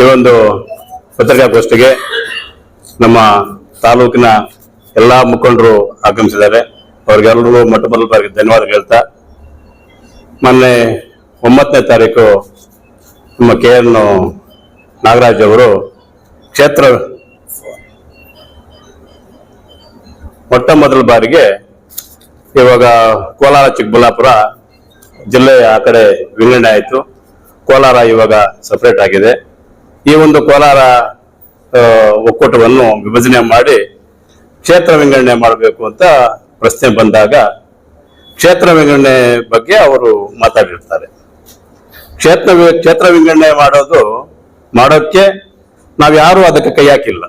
ಈ ಒಂದು ಪತ್ರಿಕಾಗೋಷ್ಠಿಗೆ ನಮ್ಮ ತಾಲೂಕಿನ ಎಲ್ಲ ಮುಖಂಡರು ಆಗಮಿಸಿದ್ದಾರೆ. ಅವ್ರಿಗೆಲ್ಲರಿಗೂ ಮೊಟ್ಟ ಮೊದಲ ಧನ್ಯವಾದ ಹೇಳ್ತಾ, ಮೊನ್ನೆ ಒಂಬತ್ತನೇ ತಾರೀಕು ನಮ್ಮ ಕೆ ಎನ್ ನಾಗರಾಜ್ ಅವರು ಕ್ಷೇತ್ರ ಮೊಟ್ಟ ಮೊದಲ ಬಾರಿಗೆ ಇವಾಗ ಕೋಲಾರ ಚಿಕ್ಕಬಳ್ಳಾಪುರ ಜಿಲ್ಲೆಯ ಆ ಕಡೆ ವಿಂಗಡಣೆ ಆಯಿತು. ಕೋಲಾರ ಇವಾಗ ಸಪ್ರೇಟ್ ಆಗಿದೆ. ಈ ಒಂದು ಕೋಲಾರ ಒಕ್ಕೂಟವನ್ನು ವಿಭಜನೆ ಮಾಡಿ ಕ್ಷೇತ್ರ ವಿಂಗಡಣೆ ಮಾಡಬೇಕು ಅಂತ ಪ್ರಶ್ನೆ ಬಂದಾಗ ಕ್ಷೇತ್ರ ವಿಂಗಡಣೆ ಬಗ್ಗೆ ಅವರು ಮಾತಾಡಿರ್ತಾರೆ. ಕ್ಷೇತ್ರ ಕ್ಷೇತ್ರ ವಿಂಗಡಣೆ ಮಾಡೋದು, ಮಾಡೋಕ್ಕೆ ನಾವು ಯಾರು ಅದಕ್ಕೆ ಕೈ ಹಾಕಿಲ್ಲ.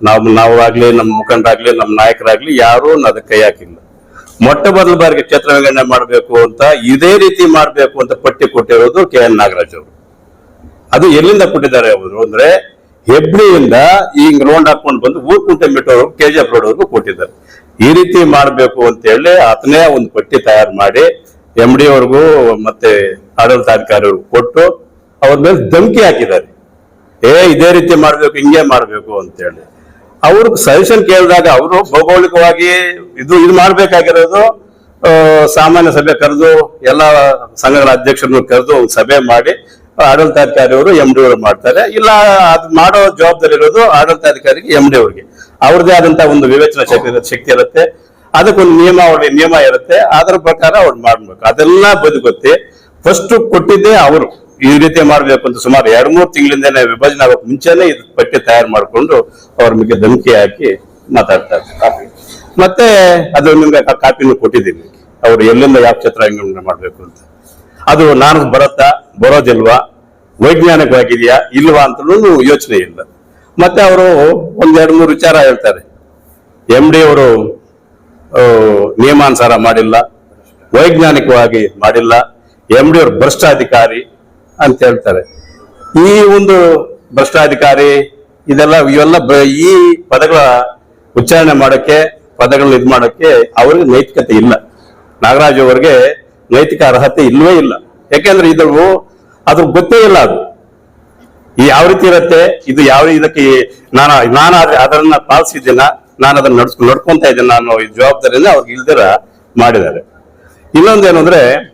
ನಾವು, ನಾವಾಗ್ಲಿ ನಮ್ಮ ಮುಖಂಡರಾಗ್ಲಿ ನಮ್ಮ ನಾಯಕರಾಗ್ಲಿ ಯಾರು ಅದಕ್ಕೆ ಕೈ ಹಾಕಿಲ್ಲ. ಮೊಟ್ಟ ಮೊದಲ ಬಾರಿಗೆ ಕ್ಷೇತ್ರ ವಿಂಗಡಣೆ ಮಾಡಬೇಕು ಅಂತ ಇದೇ ರೀತಿ ಮಾಡಬೇಕು ಅಂತ ಪಟ್ಟಿ ಕೊಟ್ಟಿರೋದು ಕೆ ಎನ್ ನಾಗರಾಜ್ ಅವರು. ಅದು ಎಲ್ಲಿಂದ ಕೊಟ್ಟಿದ್ದಾರೆ ಅವರು ಅಂದ್ರೆ ಹೆಬ್ಳಿಯಿಂದ ಹಿಂಗ್ ಲೋನ್ ಹಾಕೊಂಡು ಬಂದು ಊರ್ಕುಂಟೆ ಬಿಟ್ಟವರು ಕೆ ಜಿ ಎಫ್ ರೋಡ್ ವರೆಗೂ ಕೊಟ್ಟಿದ್ದಾರೆ. ಈ ರೀತಿ ಮಾಡಬೇಕು ಅಂತ ಹೇಳಿ ಆತನೇ ಒಂದು ಪಟ್ಟಿ ತಯಾರು ಮಾಡಿ ಎಂ ಡಿ ಅವ್ರಿಗೂ ಮತ್ತೆ ಆಡಳಿತಾಧಿಕಾರಿಗಳು ಕೊಟ್ಟು ಅವ್ರ ಮೇಲೆ ಧಮಕಿ ಹಾಕಿದ್ದಾರೆ. ಏ, ಇದೇ ರೀತಿ ಮಾಡ್ಬೇಕು, ಹಿಂಗೆ ಮಾಡ್ಬೇಕು ಅಂತ ಹೇಳಿ. ಅವ್ರು ಸಜೆಷನ್ ಕೇಳಿದಾಗ ಅವರು ಭೌಗೋಳಿಕವಾಗಿ ಇದು ಇದು ಮಾಡ್ಬೇಕಾಗಿರೋದು ಸಾಮಾನ್ಯ ಸಭೆ ಕರೆದು ಎಲ್ಲ ಸಂಘಗಳ ಅಧ್ಯಕ್ಷರನ್ನು ಕರೆದು ಒಂದು ಸಭೆ ಮಾಡಿ ಆಡಳಿತಾಧಿಕಾರಿ ಅವರು ಎಂ ಡಿ ಅವರು ಮಾಡ್ತಾರೆ. ಇಲ್ಲ, ಅದು ಮಾಡೋ ಜವಾಬ್ದಾರಿ ಇರೋದು ಆಡಳಿತಾಧಿಕಾರಿಗೆ ಎಂ ಡಿ ಅವ್ರಿಗೆ. ಅವ್ರದೇ ಆದಂತಹ ಒಂದು ವಿವೇಚನಾ ಶಕ್ತಿ ಶಕ್ತಿ ಇರುತ್ತೆ. ಅದಕ್ಕೊಂದು ನಿಯಮಾವಳಿ ನಿಯಮ ಇರುತ್ತೆ. ಅದರ ಪ್ರಕಾರ ಅವ್ರು ಮಾಡ್ಬೇಕು. ಅದೆಲ್ಲ ಬದುಕುತ್ತೆ. ಫಸ್ಟ್ ಕೊಟ್ಟಿದ್ದೇ ಅವರು. ಈ ರೀತಿ ಮಾಡ್ಬೇಕು ಅಂತ ಸುಮಾರು ಎರಡ್ ಮೂರು ತಿಂಗಳಿಂದನೇ ವಿಭಜನೆ ಆಗೋಕ್ ಮುಂಚೆನೆ ಇದು ಪಟ್ಟಿ ತಯಾರು ಮಾಡ್ಕೊಂಡು ಅವ್ರ ಬಗ್ಗೆ ಧಮಕಿ ಹಾಕಿ ಮಾತಾಡ್ತಾರೆ ಕಾಪಿ. ಮತ್ತೆ ಅದು ನಿಮ್ಗೆ ಕಾಪಿನೂ ಕೊಟ್ಟಿದ್ದೀವಿ. ಅವ್ರು ಎಲ್ಲಿಂದ ಯಾವ ಕ್ಷೇತ್ರ ಹೆಂಗ್ ಮಾಡ್ಬೇಕು ಅಂತ. ಅದು ನಾನು ಬರುತ್ತಾ? ಬರೋದಿಲ್ವಾ? ವೈಜ್ಞಾನಿಕವಾಗಿದೆಯಾ? ಇಲ್ವಾ ಅಂತ ಯೋಚನೆ ಇಲ್ಲ. ಮತ್ತೆ ಅವರು ಒಂದೆರಡು ಮೂರು ವಿಚಾರ ಹೇಳ್ತಾರೆ. ಎಂ ಡಿ ಅವರು ನಿಯಮಾನುಸಾರ ಮಾಡಿಲ್ಲ. ವೈಜ್ಞಾನಿಕವಾಗಿ ಮಾಡಿಲ್ಲ. ಎಂ ಡಿ ಅವರು ಭ್ರಷ್ಟಾಧಿಕಾರಿ ಅಂತ ಹೇಳ್ತಾರೆ. ಈ ಒಂದು ಭ್ರಷ್ಟಾಧಿಕಾರಿ, ಇದೆಲ್ಲ, ಇವೆಲ್ಲ ಈ ಪದಗಳ ಉಚ್ಚಾರಣೆ ಮಾಡೋಕ್ಕೆ, ಪದಗಳನ್ನ ಇದು ಮಾಡೋಕ್ಕೆ ಅವ್ರಿಗೆ ನೈತಿಕತೆ ಇಲ್ಲ. ನಾಗರಾಜ್ ಅವರಿಗೆ ನೈತಿಕ ಅರ್ಹತೆ ಇಲ್ವೇ ಇಲ್ಲ. ಯಾಕೆಂದ್ರೆ ಇದು ಅದ್ರ ಗೊತ್ತೇ ಇಲ್ಲ ಅದು. ಈ ಯಾವ ರೀತಿ ಇರುತ್ತೆ, ಇದು ಯಾವ ಇದಕ್ಕೆ ನಾನು ನಾನು ಅದ್- ಅದನ್ನ ಪಾಲಿಸಿದ್ದೀನ, ನಾನು ಅದನ್ನ ನಡ್ಸ್ ನಡ್ಕೊಂತ ಇದ್ದೇನೆ ನಾನು ಈ ಜವಾಬ್ದಾರಿಯಿಂದ ಅವ್ರಿಗೆ ಇಲ್ದಿರ ಮಾಡಿದ್ದಾರೆ. ಇನ್ನೊಂದೇನು ಅಂದ್ರೆ,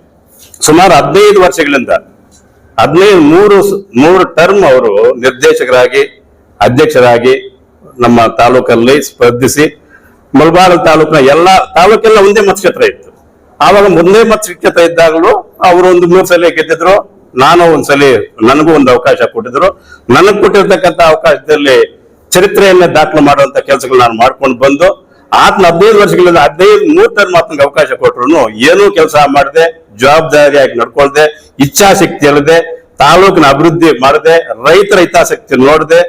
ಸುಮಾರು ಹದಿನೈದು ವರ್ಷಗಳಿಂದ, ಹದಿನೈದು ಮೂರು ಮೂರು ಟರ್ಮ್ ಅವರು ನಿರ್ದೇಶಕರಾಗಿ, ಅಧ್ಯಕ್ಷರಾಗಿ ನಮ್ಮ ತಾಲೂಕಲ್ಲಿ ಸ್ಪರ್ಧಿಸಿ, ಮಲ್ಬಾರ್ ತಾಲೂಕಿನ ಎಲ್ಲ ತಾಲೂಕೆಲ್ಲ ಒಂದೇ ಮತಕ್ಷೇತ್ರ ಇತ್ತು. ಆವಾಗ ಮುಂದೆ ಮತ್ತೆ ಸಿಕ್ಕತ್ತ ಇದ್ದಾಗಲೂ ಅವರು ಒಂದು ಮೂರು ಸಲ ಗೆದ್ದಿದ್ರು. ನಾನು ಒಂದ್ಸಲಿ ನನಗೂ ಒಂದು ಅವಕಾಶ ಕೊಟ್ಟಿದ್ರು. ನನಗ್ ಕೊಟ್ಟಿರ್ತಕ್ಕಂಥ ಅವಕಾಶದಲ್ಲಿ ಚರಿತ್ರೆಯನ್ನ ದಾಖಲು ಮಾಡುವಂತ ಕೆಲಸಗಳು ನಾನು ಮಾಡ್ಕೊಂಡು ಬಂದು ಆತನ ಹದಿನೈದು ವರ್ಷಗಳಿಂದ ಹದಿನೈದು ಮೂರ್ ಆತನಿಗೆ ಅವಕಾಶ ಕೊಟ್ಟರು ಏನೂ ಕೆಲಸ ಮಾಡದೆ, ಜವಾಬ್ದಾರಿಯಾಗಿ ನಡ್ಕೊಳ್ದೆ ಇಚ್ಛಾಶಕ್ತಿ ಇಲ್ಲದೆ ತಾಲೂಕಿನ ಅಭಿವೃದ್ಧಿ ಮಾಡದೆ, ರೈತರ ಹಿತಾಸಕ್ತಿ ನೋಡದೆ,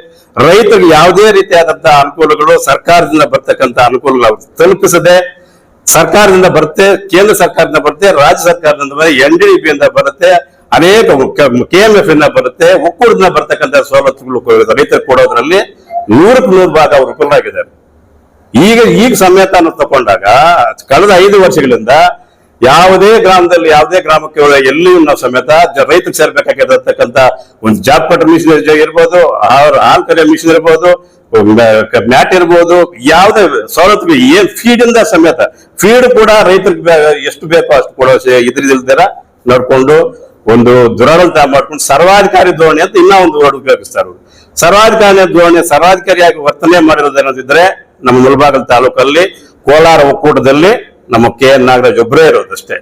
ರೈತರಿಗೆ ಯಾವುದೇ ರೀತಿಯಾದಂತಹ ಅನುಕೂಲಗಳು ಸರ್ಕಾರದಿಂದ ಬರ್ತಕ್ಕಂತ ಅನುಕೂಲಗಳು ತಲುಪಿಸದೆ ಸರ್ಕಾರದಿಂದ ಬರುತ್ತೆ, ಕೇಂದ್ರ ಸರ್ಕಾರದಿಂದ ಬರುತ್ತೆ, ರಾಜ್ಯ ಸರ್ಕಾರದಿಂದ ಬರುತ್ತೆ, ಎನ್ ಡಿ ಬಿ ಇಂದ ಬರುತ್ತೆ, ಅನೇಕ ಕೆ ಎಂ ಎಫ್ ಇಂದ ಬರುತ್ತೆ, ಒಕ್ಕೂಟದಿಂದ ಬರ್ತಕ್ಕಂಥ ಸವಲತ್ತುಗಳು ರೈತರು ಕೊಡೋದ್ರಲ್ಲಿ ನೂರಕ್ಕೆ ನೂರು ಭಾಗ ಅವರು ವಿಫಲರಾಗಿದ್ದಾರೆ ಈಗ ಈಗ ಸಮೇತ ನಾವು ತಕೊಂಡಾಗ, ಕಳೆದ ಐದು ವರ್ಷಗಳಿಂದ ಯಾವುದೇ ಗ್ರಾಮದಲ್ಲಿ, ಯಾವುದೇ ಗ್ರಾಮಕ್ಕೆ ಎಲ್ಲಿಯೂ ನಾವು ಸಮೇತ ರೈತರು ಸೇರ್ಬೇಕಾಗಿರತಕ್ಕಂತ ಒಂದು ಜಾಬ್ ಕಟ್ಟರ್ ಮಿಷನ್ ಇರ್ಬೋದು ಹಾಲ್ ಕರಿಯೋ ಮಿಷನ್ ಇರ್ಬೋದು ಮ್ಯಾಟ್ ಇರ್ಬೋದು, ಯಾವುದೇ ಸವಲತ್ತು ಏನ್ ಫೀಡ್ ಇಂದ ಸಮೇತ ಫೀಡ್ ಕೂಡ ರೈತರಿಗೆ ಎಷ್ಟು ಬೇಕೋ ಅಷ್ಟು ಕೊಡೋ ಇದ್ರದಿಲ್ದಿರ ನೋಡ್ಕೊಂಡು ಒಂದು ದುರಾಡಳಿತ ಮಾಡ್ಕೊಂಡು ಸರ್ವಾಧಿಕಾರಿ ಧೋರಣೆ ಅಂತ ಇನ್ನೂ ಒಂದು ವರ್ಡ್ ಉಪಯೋಗಿಸ್ತಾರೆ. ಸರ್ವಾಧಿಕಾರಿ ಧೋರಣೆ, ಸರ್ವಾಧಿಕಾರಿಯಾಗಿ ವರ್ತನೆ ಮಾಡಿರೋದೇನಂತಿದ್ರೆ ನಮ್ಮ ಮುಳಬಾಗಲ್ ತಾಲೂಕಲ್ಲಿ ಕೋಲಾರ ಒಕ್ಕೂಟದಲ್ಲಿ ನಮ್ಮ ಕೆ ಎನ್ ನಾಗರಾಜ್ ಒಬ್ಬರೇ ಇರೋದಷ್ಟೇ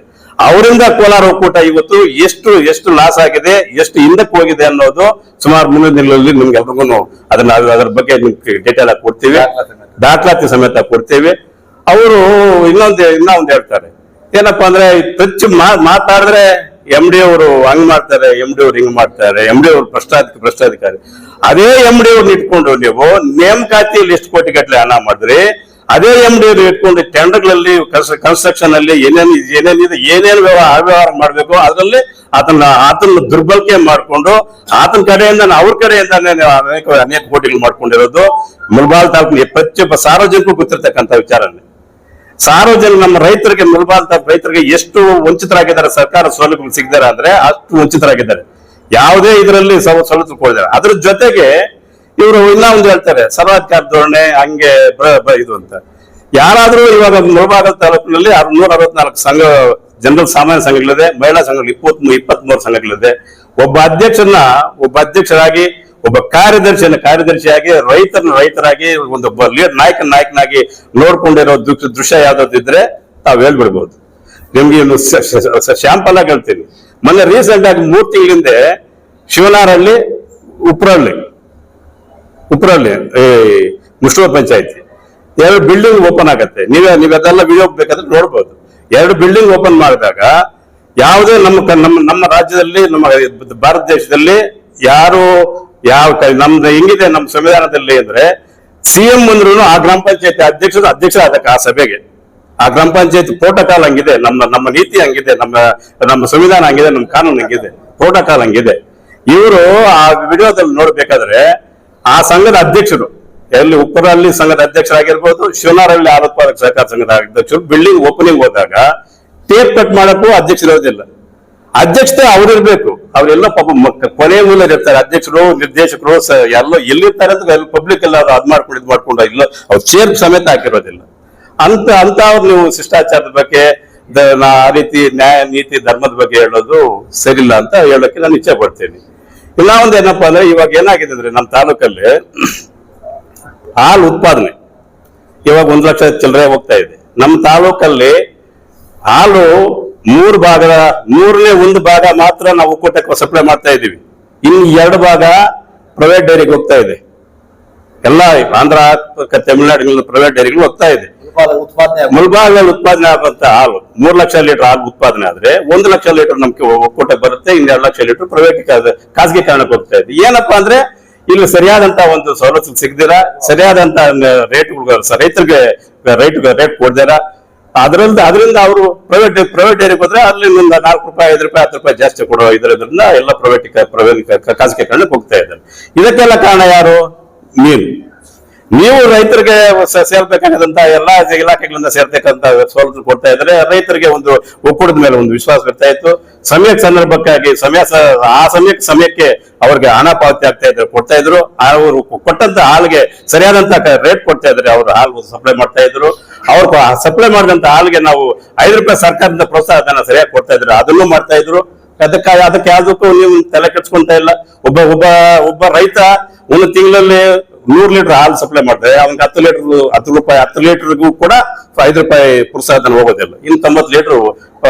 ಅವರಿಂದ ಕೋಲಾರ ಒಕ್ಕೂಟ ಇವತ್ತು ಎಷ್ಟು ಎಷ್ಟು ಲಾಸ್ ಆಗಿದೆ, ಎಷ್ಟು ಹಿಂದಕ್ಕೆ ಹೋಗಿದೆ ಅನ್ನೋದು ಸುಮಾರು ಮುಂದಿನ ದಿನಗಳಲ್ಲಿ ನಿಮ್ಗೆ ಎಲ್ರಿಗೂ ಅದನ್ನ ಅದ್ರ ಬಗ್ಗೆ ನಿಮ್ಗೆ ಡೀಟೇಲ್ ಆಗಿ ಕೊಡ್ತೀವಿ. ದಾಖಲಾತಿ ಸಮೇತ ಕೊಡ್ತೀವಿ. ಅವರು ಇನ್ನೊಂದು ಇನ್ನೂ ಒಂದು ಹೇಳ್ತಾರೆ. ಏನಪ್ಪಾ ಅಂದ್ರೆ ಟಚ್ ಮಾತಾಡಿದ್ರೆ ಎಂ ಡಿ ಅವರು ಹಂಗ್ ಮಾಡ್ತಾರೆ ಎಂ ಡಿ ಅವ್ರು ಹಿಂಗ್ ಮಾಡ್ತಾರೆ ಎಂ ಡಿ ಅವರು ಭ್ರಷ್ಟಾಧಿಕ, ಭ್ರಷ್ಟಾಧಿಕಾರಿ. ಅದೇ ಎಂ ಡಿ ಅವ್ರನ್ನ ಇಟ್ಕೊಂಡು ನೀವು ನೇಮಕಾತಿಯಲ್ಲಿ ಎಷ್ಟು ಕೋಟಿ ಗಟ್ಟಲೆ ಹಣ ಮಾಡಿದ್ರಿ ಅದೇ ಎಂ ಡಿ ಇಟ್ಕೊಂಡು ಟೆಂಡರ್ಗಳಲ್ಲಿ ಕನ್ಸ್ಟ್ರಕ್ಷನ್ ಅಲ್ಲಿ ಏನೇನು ಏನೇನಿದೆ ಏನೇನು ವ್ಯವಹಾರ ಅವ್ಯವಹಾರ ಮಾಡಬೇಕು, ಅದರಲ್ಲಿ ಅದನ್ನ ಆತನ ದುರ್ಬಳಕೆ ಮಾಡಿಕೊಂಡು, ಆತನ ಕಡೆಯಿಂದ, ಅವ್ರ ಕಡೆಯಿಂದ ಅನೇಕ ಅನೇಕ ಕೋಟಿಗಳು ಮಾಡ್ಕೊಂಡಿರೋದು. ಮುಲ್ಬಾಲ್ ತಾಲೂಕಿನ ಪ್ರತಿಯೊಬ್ಬ ಸಾರ್ವಜನಿಕರು ಗೊತ್ತಿರ್ತಕ್ಕಂಥ ವಿಚಾರನೇ. ಸಾರ್ವಜನಿಕ, ನಮ್ಮ ರೈತರಿಗೆ, ಮುಲ್ಬಾಲ್ ತಾಲೂಕು ರೈತರಿಗೆ ಎಷ್ಟು ವಂಚಿತರಾಗಿದ್ದಾರೆ, ಸರ್ಕಾರ ಸೌಲಭ್ಯಗಳು ಸಿಗದಾರೆ ಅಂದ್ರೆ ಅಷ್ಟು ವಂಚಿತರಾಗಿದ್ದಾರೆ. ಯಾವುದೇ ಇದರಲ್ಲಿ ಸೌಲಭ್ಯ ಕೊಡಿದ್ದಾರೆ ಅದ್ರ ಜೊತೆಗೆ ಇವರು ಇಲ್ಲ ಒಂದು ಹೇಳ್ತಾರೆ. ಸರ್ವಾಧಿಕಾರ ಧೋರಣೆ ಹಂಗೆ ಇದು ಅಂತ. ಯಾರಾದ್ರೂ ಇವಾಗ ಮುಳಬಾಗಲ್ ತಾಲೂಕಿನಲ್ಲಿ ನೂರ ಅರವತ್ನಾಲ್ಕು ಸಂಘ, ಜನರಲ್ ಸಾಮಾನ್ಯ ಸಂಘಗಳಿದೆ, ಮಹಿಳಾ ಸಂಘಗಳು ಇಪ್ಪತ್ತ್ ಇಪ್ಪತ್ತ್ ಮೂರು ಸಂಘಗಳಿದೆ. ಒಬ್ಬ ಅಧ್ಯಕ್ಷನ ಒಬ್ಬ ಅಧ್ಯಕ್ಷರಾಗಿ, ಒಬ್ಬ ಕಾರ್ಯದರ್ಶಿಯನ್ನ ಕಾರ್ಯದರ್ಶಿಯಾಗಿ, ರೈತರನ್ನ ರೈತರಾಗಿ, ಒಂದು ಲೀಡ್ ನಾಯಕನ ನಾಯಕನಾಗಿ ನೋಡ್ಕೊಂಡಿರೋ ದೃಶ್ಯ ಯಾವ್ದಾದ್ರು ತಾವ್ ಹೇಳ್ಬಿಡ್ಬೋದು. ನಿಮ್ಗೆ ಶಾಂಪಲ್ ಆಗಿ ಹೇಳ್ತೀನಿ. ಮೊನ್ನೆ ರೀಸೆಂಟ್ ಆಗಿ ಮೂರ್ ತಿಂಗಳ ಹಿಂದೆ ಶಿವನಾರಹಳ್ಳಿ ಉಪ್ರಹಳ್ಳಿ ಈ ಮುಷ್ಟೂರ ಪಂಚಾಯತಿ. ಎರಡು ಬಿಲ್ಡಿಂಗ್ ಓಪನ್ ಆಗತ್ತೆ. ನೀವೇ, ನೀವು ಅದೆಲ್ಲ ವಿಡಿಯೋ ಬೇಕಾದ್ರೆ ನೋಡ್ಬೋದು. ಎರಡು ಬಿಲ್ಡಿಂಗ್ ಓಪನ್ ಮಾಡಿದಾಗ ಯಾವುದೇ ನಮ್ಮ ನಮ್ಮ ನಮ್ಮ ರಾಜ್ಯದಲ್ಲಿ, ನಮ್ಮ ಭಾರತ ದೇಶದಲ್ಲಿ ಯಾರು, ಯಾವ ನಮ್ದು ಹೆಂಗಿದೆ, ನಮ್ಮ ಸಂವಿಧಾನದಲ್ಲಿ ಅಂದ್ರೆ ಸಿಎಂ ಅಂದ್ರೂ ಆ ಗ್ರಾಮ ಪಂಚಾಯತಿ ಅಧ್ಯಕ್ಷರು ಅಧ್ಯಕ್ಷ ಅದಕ್ಕೆ ಆ ಸಭೆಗೆ. ಆ ಗ್ರಾಮ ಪಂಚಾಯತ್ ಪ್ರೋಟೋಕಾಲ್ ಹಂಗಿದೆ, ನಮ್ಮ ನಮ್ಮ ನೀತಿ ಹಂಗಿದೆ, ನಮ್ಮ ನಮ್ಮ ಸಂವಿಧಾನ ಹಂಗಿದೆ, ನಮ್ಮ ಕಾನೂನು ಹಂಗಿದೆ ಪ್ರೋಟೋಕಾಲ್ ಹಂಗಿದೆ. ಇವರು ಆ ವಿಡಿಯೋದಲ್ಲಿ ನೋಡ್ಬೇಕಾದ್ರೆ ಆ ಸಂಘದ ಅಧ್ಯಕ್ಷರು, ಎಲ್ಲಿ ಉಪ್ಪರಲ್ಲಿ ಸಂಘದ ಅಧ್ಯಕ್ಷರಾಗಿರ್ಬೋದು, ಶಿವನಾರಹಳ್ಳಿ ಹಾಲು ಉತ್ಪಾದಕ ಸಹಕಾರ ಸಂಘದ ಅಧ್ಯಕ್ಷರು, ಬಿಲ್ಡಿಂಗ್ ಓಪನಿಂಗ್ ಹೋದಾಗ ಟೇಪ್ ಕಟ್ ಮಾಡಕ್ಕೂ ಅಧ್ಯಕ್ಷರು ಇರೋದಿಲ್ಲ. ಅಧ್ಯಕ್ಷತೆ ಅವರಿರ್ಬೇಕು. ಅವರೆಲ್ಲ ಪಾಪ ಕೊನೆ ಮೂಲ ಇರ್ತಾರೆ. ಅಧ್ಯಕ್ಷರು, ನಿರ್ದೇಶಕರು ಎಲ್ಲ ಎಲ್ಲಿರ್ತಾರೆ ಅಂತ ಪಬ್ಲಿಕ್ ಎಲ್ಲ ಅದ್ ಮಾಡ್ಕೊಂಡು ಇದ್ ಮಾಡ್ಕೊಂಡು ಇಲ್ಲ, ಅವ್ರು ಚೇರ್ ಸಮೇತ ಹಾಕಿರೋದಿಲ್ಲ. ಅಂತ ಅಂತ ನೀವು ಶಿಷ್ಟಾಚಾರದ ಬಗ್ಗೆ ಆ ರೀತಿ ನ್ಯಾಯ, ನೀತಿ, ಧರ್ಮದ ಬಗ್ಗೆ ಹೇಳೋದು ಸರಿಲ್ಲ ಅಂತ ಹೇಳೋಕೆ ನಾನು ಇಚ್ಛೆ ಪಡ್ತೀನಿ. ಇನ್ನ ಒಂದ್ ಏನಪ್ಪಾ ಅಂದ್ರೆ ಇವಾಗ ಏನಾಗಿದೆ ಅಂದ್ರೆ ನಮ್ಮ ತಾಲೂಕಲ್ಲಿ ಹಾಲು ಉತ್ಪಾದನೆ ಇವಾಗ ಒಂದ್ ಲಕ್ಷ ಚಿಲ್ಲರೆ ಹೋಗ್ತಾ ಇದೆ. ನಮ್ಮ ತಾಲೂಕಲ್ಲಿ ಹಾಲು ಮೂರು ಭಾಗ ಮೂರನೇ ಒಂದು ಭಾಗ ಮಾತ್ರ ನಾವು ಒಕ್ಕೂಟಕ್ಕೆ ಸಪ್ಲೈ ಮಾಡ್ತಾ ಇದ್ದೀವಿ. ಇನ್ನು ಎರಡು ಭಾಗ ಪ್ರೈವೇಟ್ ಡೈರಿಗೆ ಹೋಗ್ತಾ ಇದೆ. ಎಲ್ಲ ಆಂಧ್ರ ತಮಿಳುನಾಡು ಪ್ರೈವೇಟ್ ಡೈರಿಗಳು ಹೋಗ್ತಾ ಇದೆ. ಮುಳಬಾಗಲ್ಲಿ ಉತ್ಪಾದನೆ ಆಗುವಂತ ಹಾಲು ಮೂರ್ ಲಕ್ಷ ಲೀಟರ್ ಹಾಲು ಉತ್ಪಾದನೆ ಆದ್ರೆ ಒಂದ್ ಲಕ್ಷ ಲೀಟರ್ ನಮ್ಗೆ ಒಕ್ಕೂಟಕ್ಕೆ ಬರುತ್ತೆ ಇನ್ನೆರಡು ಲಕ್ಷ ಲೀಟರ್ ಪ್ರೈವೇಟ್ ಖಾಸಗಿ ಕಾರಣಕ್ಕೆ ಹೋಗ್ತಾ ಇದೆ. ಏನಪ್ಪಾ ಅಂದ್ರೆ ಇಲ್ಲಿ ಸರಿಯಾದಂತ ಒಂದು ಸವಲತ್ತು ಸಿಗದಿರ? ಸರಿಯಾದಂತ ರೇಟ್ಗಳು ರೈತರಿಗೆ ರೈಟ್ ರೇಟ್ ಕೊಡ್ದಿರ? ಅದರಿಂದ ಅದರಿಂದ ಅವರು ಪ್ರೈವೇಟ್ ಪ್ರೈವೇಟ್ ಡೈರಿಗೆ ಹೋದ್ರೆ ಅಲ್ಲಿ ನಾಲ್ಕು ರೂಪಾಯಿ, ಐದು ರೂಪಾಯಿ, ಹತ್ತು ರೂಪಾಯಿ ಜಾಸ್ತಿ ಕೊಡೋ ಇದರಿಂದ ಎಲ್ಲ ಪ್ರೈವೇಟ್ ಪ್ರೈವೇಟ್ ಖಾಸಗಿ ಕಾರಣಕ್ಕೆ ಹೋಗ್ತಾ ಇದ್ದಾರೆ. ಇದಕ್ಕೆಲ್ಲ ಕಾರಣ ಯಾರು? ನೀನು ನೀವು ರೈತರಿಗೆ ಸೇರ್ತಕ್ಕಂತ ಎಲ್ಲಾ ಇಲಾಖೆಗಳಿಂದ ಸೇರ್ತಕ್ಕಂತ ಸವಲತ್ತು ಕೊಡ್ತಾ ಇದ್ರೆ ರೈತರಿಗೆ ಒಂದು ಒಕ್ಕೂಟದ ಮೇಲೆ ಒಂದು ವಿಶ್ವಾಸ ಬರ್ತಾ ಇತ್ತು. ಸಮಯ ಸಂದರ್ಭಕ್ಕಾಗಿ ಸಮಯ ಆ ಸಮಯಕ್ಕೆ ಸಮಯಕ್ಕೆ ಅವ್ರಿಗೆ ಹಣ ಪಾವತಿ ಆಗ್ತಾ ಇದ್ರು, ಕೊಡ್ತಾ ಇದ್ರು. ಅವರು ಕೊಟ್ಟಂತ ಹಾಲ್ಗೆ ಸರಿಯಾದಂತ ರೇಟ್ ಕೊಡ್ತಾ ಇದ್ರೆ. ಅವರು ಹಾಲು ಸಪ್ಲೈ ಮಾಡ್ತಾ ಇದ್ರು. ಅವ್ರು ಸಪ್ಲೈ ಮಾಡಿದಂತ ಹಾಲ್ಗೆ ನಾವು ಐದು ರೂಪಾಯಿ ಸರ್ಕಾರದಿಂದ ಪ್ರೋತ್ಸಾಹ ಧನ ಸರಿಯಾಗಿ ಕೊಡ್ತಾ ಇದ್ರು. ಅದನ್ನು ಮಾಡ್ತಾ ಇದ್ರು. ಅದಕ್ಕೆ ಅದಕ್ಕೆ ಯಾವ್ದಕ್ಕೂ ನೀವು ತಲೆ ಕೆಡ್ಸ್ಕೊಂತ ಇಲ್ಲ. ಒಬ್ಬ ಒಬ್ಬ ಒಬ್ಬ ರೈತ ಒಂದು ತಿಂಗಳಲ್ಲಿ ನೂರು ಲೀಟರ್ ಹಾಲು ಸಪ್ಲೈ ಮಾಡ್ತಾರೆ. ಅವನಿಗೆ ಹತ್ತು ಲೀಟರ್ ಹತ್ತು ರೂಪಾಯಿ ಹತ್ತು ಲೀಟರ್ಗೂ ಕೂಡ ಐದು ರೂಪಾಯಿ ಪ್ರೋತ್ಸಾಹಧನ ಹೋಗೋದಿಲ್ಲ. ಇನ್ನು ತೊಂಬತ್ತು ಲೀಟರ್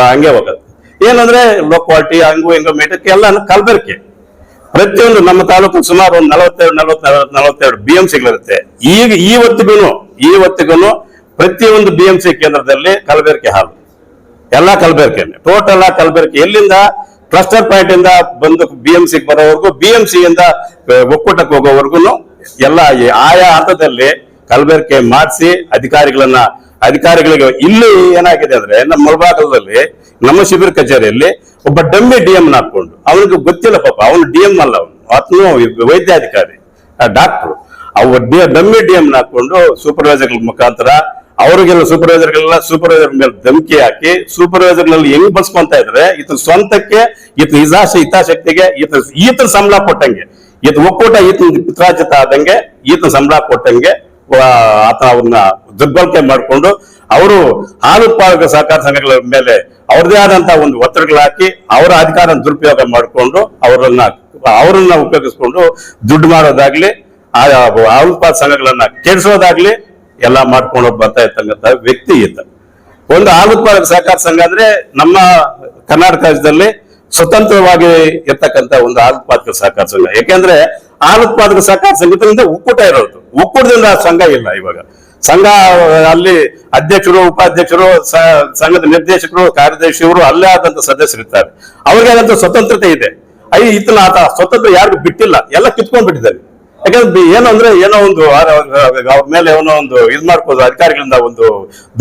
ಹಂಗೆ ಹೋಗುತ್ತೆ. ಏನಂದ್ರೆ ಲೋ ಕ್ವಾಲಿಟಿ ಹಂಗು ಹೆಂಗೋ ಮೇಟಕ್ಕೆ ಎಲ್ಲ ಕಲಬೆರಕೆ. ಪ್ರತಿಯೊಂದು ನಮ್ಮ ತಾಲೂಕು ಸುಮಾರು ಒಂದು ನಲವತ್ತೆರಡು ನಲವತ್ತೆರಡು ನಲವತ್ತೆರಡು ಬಿ ಎಂ ಸಿಗಳಿರುತ್ತೆ ಈಗ ಈವತ್ತಿಗೂ ಈವತ್ತಿಗೂ ಪ್ರತಿಯೊಂದು ಬಿ ಎಂ ಸಿ ಕೇಂದ್ರದಲ್ಲಿ ಕಲಬೆರಕೆ ಹಾಲು. ಎಲ್ಲಾ ಕಲಬೆರಕೆ ಟೋಟಲ್ ಆ ಕಲಬೆರಕೆ. ಎಲ್ಲಿಂದ? ಕ್ಲಸ್ಟರ್ ಪಾಯಿಂಟ್ ಇಂದ ಬಂದು ಬಿ ಎಂ ಸಿ ಬರೋವರೆಗೂ ಬಿ ಎಂ ಸಿ ಇಂದ ಆ, ಒಕ್ಕೂಟಕ್ಕೆ ಹೋಗೋವರೆಗೂ ಎಲ್ಲ ಆಯಾ ಹಂತದಲ್ಲಿ ಕಲಬೆರಕೆ ಮಾಡಿಸಿ ಅಧಿಕಾರಿಗಳನ್ನ, ಅಧಿಕಾರಿಗಳಿಗೆ ಇಲ್ಲಿ ಏನಾಗಿದೆ ಅಂದ್ರೆ ನಮ್ಮ ಮುಳಬಾಗಲದಲ್ಲಿ, ನಮ್ಮ ಶಿಬಿರ ಕಚೇರಿಯಲ್ಲಿ ಒಬ್ಬ ಡಮ್ಮಿ ಡಿ ಎಂ ಹಾಕೊಂಡು ಅವನಿಗೆ ಗೊತ್ತಿಲ್ಲ ಪಾಪ, ಅವನು ಡಿ ಎಂ ಅಲ್ಲ ಅವನು ಆತನು ವೈದ್ಯಾಧಿಕಾರಿ ಡಾಕ್ಟ್ರು ಅವ್ರು ಡಮ್ಮಿ ಡಿ ಎಂ ಹಾಕೊಂಡು ಸೂಪರ್ವೈಸರ್ ಮುಖಾಂತರ, ಅವರಿಗೆಲ್ಲ ಸೂಪರ್ವೈಸರ್ಗಳೆಲ್ಲ ಸೂಪರ್ವೈಸರ್ ಮೇಲೆ ಧಮಕಿ ಹಾಕಿ ಸೂಪರ್ವೈಸರ್ನಲ್ಲಿ ಹೆಂಗ್ ಬಸ್ಕೊಂತ ಇದ್ರೆ ಇತರ ಸ್ವಂತಕ್ಕೆ ಹಿತಾಶ ಹಿತಾಸಕ್ತಿಗೆ ಈತ ಈತನ ಸಂಬಳ ಕೊಟ್ಟಂಗೆ ಈತ ಒಕ್ಕೂಟ ಈತನ ಪಿತ್ರಾಜಿತ ಆದಂಗೆ ಈತನ ಸಂಬಳ ಕೊಟ್ಟಂಗೆ ಆತ ಅವ್ರನ್ನ ದುರ್ಬಳಕೆ ಮಾಡಿಕೊಂಡು ಅವರು ಹಾಲು ಉತ್ಪಾದಕ ಸಹಕಾರ ಸಂಘಗಳ ಮೇಲೆ ಅವ್ರದೇ ಆದಂತಹ ಒಂದು ಒತ್ತಡಗಳು ಹಾಕಿ ಅವರ ಅಧಿಕಾರ ದುರುಪಯೋಗ ಮಾಡಿಕೊಂಡು ಅವರನ್ನ ಅವರನ್ನ ಉಪಯೋಗಿಸ್ಕೊಂಡು ದುಡ್ಡು ಮಾಡೋದಾಗ್ಲಿ ಆ, ಹಾಲು ಉತ್ಪಾದಕ ಸಂಘಗಳನ್ನ ಕೆಡಿಸೋದಾಗ್ಲಿ ಎಲ್ಲ ಮಾಡ್ಕೊಂಡು ಬರ್ತಾ ಇರ್ತಕ್ಕಂಥ ವ್ಯಕ್ತಿ ಇದ್ದ ಒಂದು ಹಾಲು ಉತ್ಪಾದಕ ಸಹಕಾರ ಸಂಘ ಅಂದ್ರೆ ನಮ್ಮ ಕರ್ನಾಟಕ ರಾಜ್ಯದಲ್ಲಿ ಸ್ವತಂತ್ರವಾಗಿ ಇರ್ತಕ್ಕಂಥ ಒಂದು ಹಾಲು ಉತ್ಪಾದಕ ಸಹಕಾರ ಸಂಘ. ಯಾಕೆಂದ್ರೆ ಹಾಲು ಉತ್ಪಾದಕ ಸಹಕಾರ ಸಂಘದಿಂದ ಒಕ್ಕೂಟ ಇರೋದು. ಒಕ್ಕೂಟದಿಂದ ಆ ಸಂಘ ಇಲ್ಲ ಇವಾಗ. ಸಂಘ ಅಲ್ಲಿ ಅಧ್ಯಕ್ಷರು, ಉಪಾಧ್ಯಕ್ಷರು ಸಂಘದ ನಿರ್ದೇಶಕರು, ಕಾರ್ಯದರ್ಶಿಯವರು ಅಲ್ಲೇ ಆದಂತ ಸದಸ್ಯರಿರ್ತಾರೆ ಅವ್ರಿಗೆ ಆದಂತ ಸ್ವತಂತ್ರತೆ ಇದೆ. ಐ ಆತ ಸ್ವತಂತ್ರ ಯಾರಿಗೂ ಬಿಟ್ಟಿಲ್ಲ. ಎಲ್ಲ ಕಿತ್ಕೊಂಡ್ಬಿಟ್ಟಿದ್ದಾರೆ. ಯಾಕಂದ್ರೆ ಏನಂದ್ರೆ ಏನೋ ಒಂದು ಅವ್ರ ಮೇಲೆ ಏನೋ ಒಂದು ಇದ್ ಮಾಡ್ಕೋದು ಅಧಿಕಾರಿಗಳಿಂದ ಒಂದು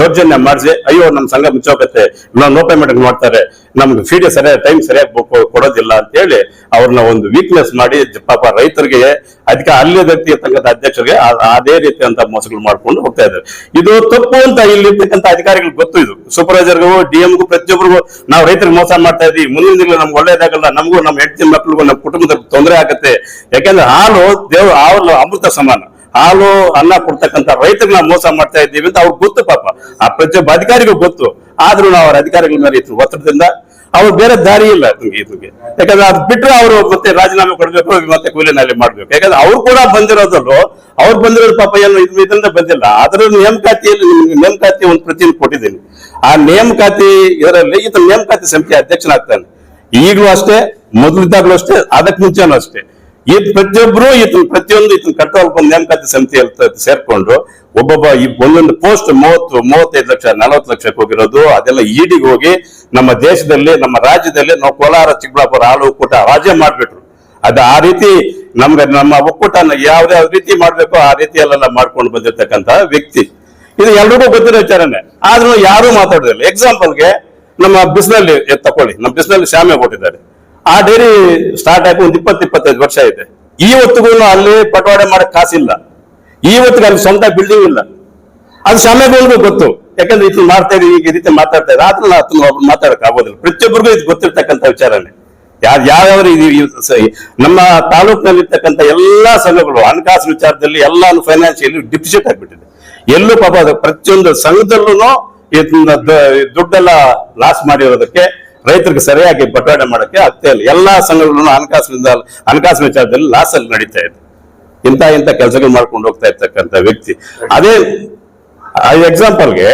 ದೌರ್ಜನ್ಯ ಮಾಡಿಸಿ, ಅಯ್ಯೋ, ನಮ್ ಸಂಘ ಮುಚ್ಚೋಗತ್ತೆ ನಾವು ನೋ ಪೇಮೆಂಟ್ ಮಾಡ್ತಾರೆ ನಮ್ಗೆ ಫೀಡ್ ಸರಿಯಾಗಿ ಟೈಮ್ ಸರಿಯಾಗಿ ಕೊಡೋದಿಲ್ಲ ಅಂತ ಹೇಳಿ ಅವ್ರನ್ನ ಒಂದು ವೀಕ್ನೆಸ್ ಮಾಡಿ ಪಾಪ ರೈತರಿಗೆ ಅದಕ್ಕೆ ಅಲ್ಲಿ ಇರ್ತಕ್ಕಂಥ ಅಧ್ಯಕ್ಷರಿಗೆ ಅದೇ ರೀತಿ ಅಂತ ಮೋಸಗಳು ಮಾಡ್ಕೊಂಡು ಹೋಗ್ತಾ ಇದ್ದಾರೆ. ಇದು ತಪ್ಪು ಅಂತ ಇಲ್ಲಿ ಇರ್ತಕ್ಕಂಥ ಅಧಿಕಾರಿಗಳು ಗೊತ್ತು ಇದು. ಸೂಪರ್ವೈಸರ್ಗೂ ಡಿ ಎಂಗೂ ಪ್ರತಿಯೊಬ್ಬರಿಗೂ ನಾವು ರೈತರಿಗೆ ಮೋಸ ಮಾಡ್ತಾ ಇದೀವಿ ಮುಂದಿನ ದಿನಗಳು ನಮ್ಗೆ ಒಳ್ಳೇದಾಗಲ್ಲ, ನಮಗೂ, ನಮ್ಮ ಹೆಂಡತಿ ಮಕ್ಕಳಿಗೂ ನಮ್ಮ ಕುಟುಂಬದ ತೊಂದರೆ ಆಗುತ್ತೆ. ಯಾಕಂದ್ರೆ ಹಾಲು ದೇವ್ರು ಹಾಲು ಅಮೃತ ಸಮಾನ. ಹಾಲು, ಅನ್ನ ಕೊಡ್ತಕ್ಕಂಥ ರೈತರನ್ನ ಮೋಸ ಮಾಡ್ತಾ ಇದ್ದೀವಿ ಅಂತ ಅವ್ರಿಗೆ ಗೊತ್ತು ಪಾಪ. ಆ ಪ್ರತಿಯೊಬ್ಬ ಅಧಿಕಾರಿಗೂ ಗೊತ್ತು. ಆದ್ರೂ ನಾವು ಅವ್ರ ಅಧಿಕಾರಿಗಳ ಮೇಲೆ ಇತ್ತು ಒತ್ತಡದಿಂದ. ಅವ್ರು ಬೇರೆ ದಾರಿ ಇಲ್ಲ ಇದಕ್ಕೆ ಯಾಕಂದ್ರೆ ಅದ್ ಬಿಟ್ಟರೆ ಅವರು ಮತ್ತೆ ರಾಜೀನಾಮೆ ಕೊಡ್ಬೇಕು, ಮತ್ತೆ ಕೂಲಿನಲ್ಲಿ ಮಾಡ್ಬೇಕು. ಯಾಕಂದ್ರೆ ಅವ್ರು ಕೂಡ ಬಂದಿರೋದಲ್ಲೂ ಅವ್ರು ಬಂದಿರೋದು ಪಾಪ ಏನು ಇದ್ರಿಂದ ಬಂದಿಲ್ಲ. ಅದರ ನೇಮಕಾತಿಯಲ್ಲಿ ನೇಮಕಾತಿ ಒಂದು ಪ್ರತಿಯನ್ನು ಕೊಟ್ಟಿದ್ದೀನಿ. ಆ ನೇಮಕಾತಿ ಇದರಲ್ಲಿ ಈತ ನೇಮಕಾತಿ ಸಮಿತಿ ಅಧ್ಯಕ್ಷನಾಗ್ತಾನೆ. ಈಗಲೂ ಅಷ್ಟೇ, ಮೊದಲಿದ್ದಾಗಲೂ ಅಷ್ಟೇ, ಅದಕ್ಕೆ ಮುಂಚೆನೂ ಅಷ್ಟೇ. ಈ ಪ್ರತಿಯೊಬ್ರು ಈತನ ಪ್ರತಿಯೊಂದು ಈತನ ಬಂದು ನೇಮಕಾತಿ ಸಮಿತಿ ಸೇರ್ಕೊಂಡು ಒಬ್ಬೊಬ್ಬ ಈ ಒಂದೊಂದು ಪೋಸ್ಟ್ ಮೂವತ್ತು, ಮೂವತ್ತೈದು ಲಕ್ಷ, ನಲವತ್ತು ಲಕ್ಷಕ್ಕೆ ಹೋಗಿರೋದು, ಅದೆಲ್ಲ ಈಡಿಗೆ ಹೋಗಿ ನಮ್ಮ ದೇಶದಲ್ಲಿ, ನಮ್ಮ ರಾಜ್ಯದಲ್ಲಿ ನಾವು ಕೋಲಾರ, ಚಿಕ್ಕಬಳ್ಳಾಪುರ, ಹಾಲು ಒಕ್ಕೂಟ ರಾಜ್ಯ ಮಾಡ್ಬಿಟ್ರು. ಅದು ಆ ರೀತಿ ನಮ್ಗೆ ನಮ್ಮ ಒಕ್ಕೂಟನ ಯಾವ್ದೇ ರೀತಿ ಮಾಡ್ಬೇಕು ಆ ರೀತಿಯಲ್ಲೆಲ್ಲ ಮಾಡ್ಕೊಂಡು ಬಂದಿರ್ತಕ್ಕಂತ ವ್ಯಕ್ತಿ. ಇದು ಎಲ್ರಿಗೂ ಗೊತ್ತಿರೋ ವಿಚಾರನೆ. ಆದ್ರೂ ಯಾರು ಮಾತಾಡೋದಿಲ್ಲ. ಎಕ್ಸಾಂಪಲ್ಗೆ ನಮ್ಮ ಬಿಸಿಲಲ್ಲಿ ತಕೊಳ್ಳಿ. ನಮ್ಮ ಬಿಸಿಲಲ್ಲಿ ಶಾಮೆ ಕೊಟ್ಟಿದ್ದಾರೆ. ಆ ಡೈರಿ ಸ್ಟಾರ್ಟ್ ಆಗಿ ಒಂದು ಇಪ್ಪತ್ತು, ಇಪ್ಪತ್ತೈದು ವರ್ಷ ಇದೆ. ಇವತ್ತಿಗೂ ಅಲ್ಲಿ ಪಟವಾಡೆ ಮಾಡಕ್ ಕಾಸಿಲ್ಲ. ಇವತ್ತಿಗೆ ಅಲ್ಲಿ ಸ್ವಂತ ಬಿಲ್ಡಿಂಗ್ ಇಲ್ಲ. ಅದು ಶಾಮೆಗಳಿಗೂ ಗೊತ್ತು. ಯಾಕಂದ್ರೆ ಇದು ಮಾಡ್ತಾ ಇದ್ದೀವಿ ಈಗ ಈ ರೀತಿ ಮಾತಾಡ್ತಾ ಇದ್ದಾರೆ ಆದ್ರೂ ಅದನ್ನ ಮಾತಾಡಕ್ ಆಗೋದಿಲ್ಲ ಪ್ರತಿಯೊಬ್ಬರಿಗೂ ಇದು ಗೊತ್ತಿರ್ತಕ್ಕಂಥ ವಿಚಾರನೇ. ಯಾರು ಯಾವ್ಯಾವ ಈ ನಮ್ಮ ತಾಲೂಕಿನಲ್ಲಿರ್ತಕ್ಕಂಥ ಎಲ್ಲಾ ಸಂಘಗಳು ಹಣಕಾಸು ವಿಚಾರದಲ್ಲಿ ಎಲ್ಲಾನು ಫೈನಾನ್ಷಿಯಲಿ ಡಿಫಿಸಿಟ್ ಆಗ್ಬಿಟ್ಟಿದೆ. ಎಲ್ಲೂ ಪಾಪ ಪ್ರತಿಯೊಂದು ಸಂಘದಲ್ಲೂ ದುಡ್ಡೆಲ್ಲ ಲಾಸ್ ಮಾಡಿರೋದಕ್ಕೆ ರೈತರಿಗೆ ಸರಿಯಾಗಿ ಬಟವಾಡೆ ಮಾಡೋಕ್ಕೆ ಆಗ್ತಾ ಇಲ್ಲ. ಎಲ್ಲ ಸಂಘಗಳನ್ನು ಹಣಕಾಸಿನಿಂದ ಹಣಕಾಸಿನ ವಿಚಾರದಲ್ಲಿ ಲಾಸ್ ಅಲ್ಲಿ ನಡೀತಾ ಇದೆ. ಇಂಥ ಇಂಥ ಕೆಲಸಗಳು ಮಾಡ್ಕೊಂಡು ಹೋಗ್ತಾ ಇರ್ತಕ್ಕಂಥ ವ್ಯಕ್ತಿ. ಅದೇ ಎಕ್ಸಾಂಪಲ್ಗೆ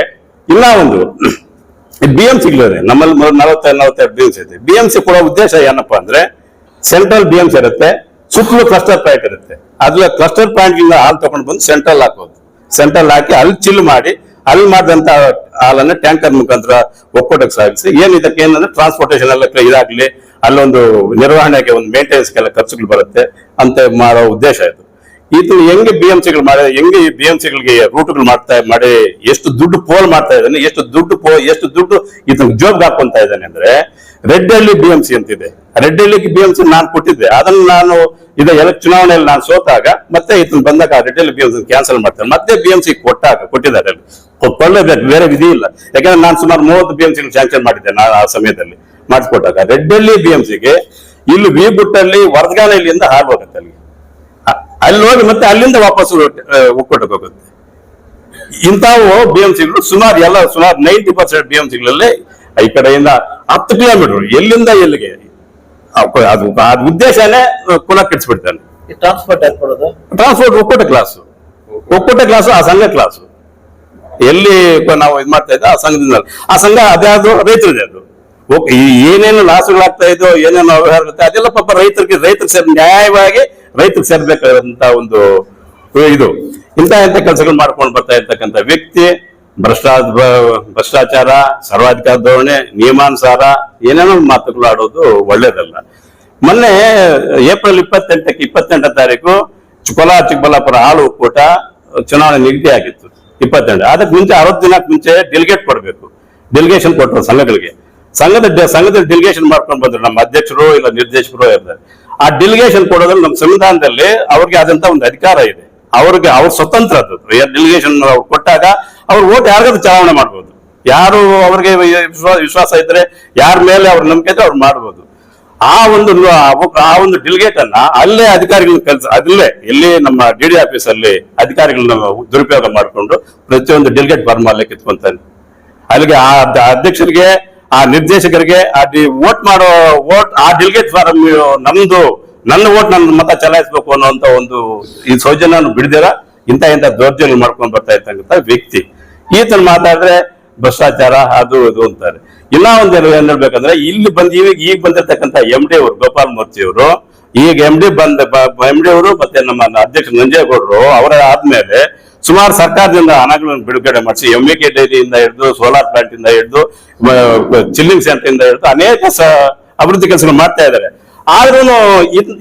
ಇಲ್ಲ ಒಂದು ಬಿ ಎಂ ಸಿಗ್ಲಿದೆ ನಮ್ಮಲ್ಲಿ ನಲವತ್ತೈದು ನಲವತ್ತೆರಡು ಬಿ ಎಂ ಸಿ ಇದೆ. ಬಿ ಎಂ ಸಿ ಕೊಡೋ ಉದ್ದೇಶ ಏನಪ್ಪಾ ಅಂದ್ರೆ ಸೆಂಟ್ರಲ್ ಬಿ ಎಂ ಸಿ ಇರುತ್ತೆ, ಸುತ್ತಲೂ ಕ್ಲಸ್ಟರ್ ಪಾಯಿಂಟ್ ಇರುತ್ತೆ. ಅದ್ರ ಕ್ಲಸ್ಟರ್ ಪಾಯಿಂಟ್ ಇಂದ ಹಾಲು ತಗೊಂಡು ಬಂದು ಸೆಂಟ್ರಲ್ ಹಾಕೋದು. ಸೆಂಟ್ರಲ್ ಹಾಕಿ ಅಲ್ಲಿ ಚಿಲ್ ಮಾಡಿ ಅಲ್ಲಿ ಮಾಡಿದಂತ ಹಾಲನ್ನ ಟ್ಯಾಂಕರ್ ಮುಖಾಂತರ ಒಕ್ಕೂಟಕ್ಕೆ ಸಾಗಿಸಿ ಏನ್ ಇದಕ್ಕೆ ಏನಂದ್ರೆ ಟ್ರಾನ್ಸ್ಪೋರ್ಟೇಷನ್ ಎಲ್ಲ ಇದಾಗ್ಲಿ, ಅಲ್ಲೊಂದು ನಿರ್ವಹಣೆಗೆ ಒಂದು ಮೇಂಟೆನೆನ್ಸ್ಗೆಲ್ಲ ಖರ್ಚುಗಳು ಬರುತ್ತೆ ಅಂತ ಮಾಡೋ ಉದ್ದೇಶ ಇದು. ಇದು ಹೆಂಗೆ ಬಿ ಎಂ ಸಿಗಳು ಮಾಡಿ, ಹೆಂಗೆ ಈ ಬಿ ಎಂ ಸಿಗಳಿಗೆ ರೂಟ್ಗಳು ಮಾಡ್ತಾ, ಮಾಡಿ ಎಷ್ಟು ದುಡ್ಡು ಪೋಲ್ ಮಾಡ್ತಾ ಇದ್ದಾನೆ, ಎಷ್ಟು ದುಡ್ಡು ಪೋ, ಎಷ್ಟು ದುಡ್ಡು ಇದು ಜೋಬ್ಗೆ ಹಾಕೊಂತ ಇದ್ದಾನೆ ಅಂದ್ರೆ ರೆಡ್ ಎಂ ಸಿ ಅಂತಿದೆ. ರೆಡ್ ಎಂ ಸಿ ನಾನು ಕೊಟ್ಟಿದ್ದೆ. ಅದನ್ನ ನಾನು ಇದು ಚುನಾವಣೆಯಲ್ಲಿ ನಾನು ಸೋತಾಗ ಮತ್ತೆ ಇದನ್ನು ಬಂದಾಗ ರೆಡ್ ಎಂ ಸಿ ಕ್ಯಾನ್ಸಲ್ ಮಾಡ್ತಾರೆ ಮತ್ತೆ ಬಿ ಎಂ ಸಿ ಕೊಟ್ಟಾಗ ಕೊಟ್ಟಿದ್ದಾರೆ ಅಲ್ಲಿ. ಕೊಳ್ಳೇಬೇಕು ಬೇರೆ ವಿಧಿ ಇಲ್ಲ. ಯಾಕಂದ್ರೆ ನಾನು ಸುಮಾರು ಮೂವತ್ತು ಬಿ ಎಂ ಸಿ ಸ್ಯಾಂಕ್ಷನ್ ಮಾಡಿದ್ದೆ ನಾನು ಆ ಸಮಯದಲ್ಲಿ ಮಾಡಿಸ್ಕೊಟ್ಟಾಗ. ರೆಡ್ ಎಂ ಸಿಗೆ ಇಲ್ಲಿ ವಿ ಬುಟ್ಟಲ್ಲಿ ವರದಗಾನಹಳ್ಳಿಯಿಂದ ಹಾಲು ಹೋಗುತ್ತೆ ಅಲ್ಲಿ. ಅಲ್ಲಿ ಹೋಗಿ ಮತ್ತೆ ಅಲ್ಲಿಂದ ವಾಪಸ್ ಒಕ್ಕೂಟಕ್ಕೆ ಹೋಗುತ್ತೆ. ಇಂಥವು ಸಿಗಳು ಸುಮಾರು ಎಲ್ಲ ಸುಮಾರು ನೈಂಟಿ ಪರ್ಸೆಂಟ್ ಬಿ ಎಂ ಸಿಗಳಲ್ಲಿ ಈ ಕಡೆಯಿಂದ ಹತ್ತು ಕಿಲೋಮೀಟರ್ ಎಲ್ಲಿಂದ ಎಲ್ಲಿಗೆ? ಅದು ಅದ್ ಉದ್ದೇಶನೇ ಕುಲ ಕೆಡಿಸ್ಬಿಡ್ತಾನೆ. ಈ ಟ್ರಾನ್ಸ್ಪೋರ್ಟ್ ಟ್ರಾನ್ಸ್ಪೋರ್ಟ್ ಒಕ್ಕೂಟ ಕ್ಲಾಸ್ ಒಕ್ಕೂಟ ಕ್ಲಾಸ್ ಆ ಸಂಘ ಕ್ಲಾಸ್ ಎಲ್ಲಿ ನಾವು ಇದು ಮಾಡ್ತಾ ಇದ್ದ ಆ ಸಂಘದಿಂದ. ಆ ಸಂಘ ರೈತರದೇ ಅದು. ಓಕೆ ಈ ಏನೇನು ಲಾಸುಗಳಾಗ್ತಾ ಇದೋ ಏನೇನು ಅವ್ಯವಹಾರ ಇರುತ್ತೆ ಅದೆಲ್ಲ ಪಾಪ ರೈತರಿಗೆ ರೈತರಿಗೆ ಸೇರ್ ನ್ಯಾಯವಾಗಿ ರೈತರಿಗೆ ಸೇರ್ಬೇಕಾದಂತ ಒಂದು ಇದು. ಇಂತ ಇಂಥ ಕೆಲಸಗಳು ಮಾಡ್ಕೊಂಡು ಬರ್ತಾ ಇರ್ತಕ್ಕಂಥ ವ್ಯಕ್ತಿ ಭ್ರಷ್ಟಾ ಭ್ರಷ್ಟಾಚಾರ, ಸರ್ವಾಧಿಕಾರ ಧೋರಣೆ, ನಿಯಮಾನುಸಾರ ಏನೇನೋ ಮಾತುಗಳು ಆಡೋದು ಒಳ್ಳೇದಲ್ಲ. ಮೊನ್ನೆ ಏಪ್ರಿಲ್ ಇಪ್ಪತ್ತೆಂಟಕ್ಕೆ ಇಪ್ಪತ್ತೆಂಟನೇ ತಾರೀಕು ಚಿಕ್ಕಬಲ್ಲಾ ಚಿಕ್ಕಬಳ್ಳಾಪುರ ಹಾಲು ಒಕ್ಕೂಟ ಚುನಾವಣೆ ನಿಗದಿ ಆಗಿತ್ತು, ಇಪ್ಪತ್ತೆಂಟು. ಅದಕ್ಕೆ ಮುಂಚೆ ಅರವತ್ತು ದಿನಕ್ಕೆ ಮುಂಚೆ ಡೆಲಿಗೇಟ್ ಕೊಡಬೇಕು. ಡೆಲಿಗೇಷನ್ ಕೊಟ್ಟರು ಸಂಘಗಳಿಗೆ. ಸಂಘದ ಸಂಘದ ಡೆಲಿಗೇಷನ್ ಮಾಡ್ಕೊಂಡು ಬಂದ್ರು ನಮ್ಮ ಅಧ್ಯಕ್ಷರು ಇಲ್ಲ ನಿರ್ದೇಶಕರು ಇರ್ತಾರೆ. ಆ ಡೆಲಿಗೇಷನ್ ಕೊಡೋದ್ರಲ್ಲಿ ನಮ್ಮ ಸಂವಿಧಾನದಲ್ಲಿ ಅವ್ರಿಗೆ ಆದಂತ ಒಂದು ಅಧಿಕಾರ ಇದೆ. ಅವ್ರಿಗೆ ಅವ್ರ ಸ್ವತಂತ್ರ ಅದು. ಡೆಲಿಗೇಷನ್ ಅವ್ರು ಕೊಟ್ಟಾಗ ಅವ್ರು ಓಟ್ ಯಾರಿಗಾದ್ರೂ ಚಲಾವಣೆ ಮಾಡ್ಬೋದು. ಯಾರು ಅವ್ರಿಗೆ ವಿಶ್ವಾಸ ಇದ್ರೆ ಯಾರ ಮೇಲೆ ಅವ್ರ ನಂಬಿಕೆ ಇದ್ರೆ ಅವ್ರು ಮಾಡ್ಬೋದು. ಆ ಒಂದು ಆ ಒಂದು ಡಿಲಿಗೇಟ್ ಅನ್ನ ಅಲ್ಲೇ ಅಧಿಕಾರಿಗಳನ್ನ ಕೆಲಸ, ಅಲ್ಲೇ, ಇಲ್ಲಿ ನಮ್ಮ ಡಿ ಡಿ ಆಫೀಸ್ ಅಲ್ಲಿ ಅಧಿಕಾರಿಗಳನ್ನ ದುರುಪಯೋಗ ಮಾಡಿಕೊಂಡು ಪ್ರತಿಯೊಂದು ಡೆಲಿಗೇಟ್ ಫಾರ್ಮ್ ಅಲ್ಲೇ ಕಿತ್ಕೊಂತಾನೆ ಅಲ್ಲಿಗೆ ಆ ಅಧ್ಯಕ್ಷರಿಗೆ, ಆ ನಿರ್ದೇಶಕರಿಗೆ, ಆ ವೋಟ್ ಮಾಡೋ, ವೋಟ್, ಆ ಡೆಲಿಗೇಟ್ ಫಾರಂ ನಮ್ದು, ನನ್ನ ವೋಟ್ ನನ್ನ ಮತ ಚಲಾಯಿಸಬೇಕು ಅನ್ನೋ ಒಂದು ಈ ಸೌಜನ್ಯ ಬಿಡದಿರ? ಇಂಥ ಇಂಥ ದೌರ್ಜನ್ಯ ಮಾಡ್ಕೊಂಡು ಬರ್ತಾ ಇರ್ತಕ್ಕಂಥ ವ್ಯಕ್ತಿ. ಈತನ ಮಾತಾಡಿದ್ರೆ ಭ್ರಷ್ಟಾಚಾರ, ಅದು, ಇದು ಅಂತಾರೆ. ಇನ್ನ ಒಂದ್ ಏನ್ ಹೇಳ್ಬೇಕಂದ್ರೆ, ಇಲ್ಲಿ ಬಂದ್ ಈಗ ಈಗ ಬಂದಿರತಕ್ಕಂಥ ಎಂ ಡಿ ಅವರು, ಗೋಪಾಲ್ ಮೂರ್ತಿ ಅವರು. ಈಗ ಎಂ ಡಿ ಬಂದ ಎಂ ಡಿ ಅವರು ಮತ್ತೆ ನಮ್ಮ ಅಧ್ಯಕ್ಷ ನಂಜೇಗೌಡರು, ಅವರ ಆದ್ಮೇಲೆ ಸುಮಾರು ಸರ್ಕಾರದಿಂದ ಹಣಗಳನ್ನು ಬಿಡುಗಡೆ ಮಾಡಿಸಿ ಎಂ ಕೆ ಡೈರಿಯಿಂದ ಹಿಡಿದು, ಸೋಲಾರ್ ಪ್ಲಾಂಟ್ ಇಂದ ಹಿಡಿದು ಚಿಲ್ಲಿಂಗ್ ಸೆಂಟರ್ ಇಂದ ಹಿಡಿದು ಅನೇಕ ಅಭಿವೃದ್ಧಿ ಕೆಲಸಗಳು ಮಾಡ್ತಾ ಇದ್ದಾರೆ. ಆದ್ರೂ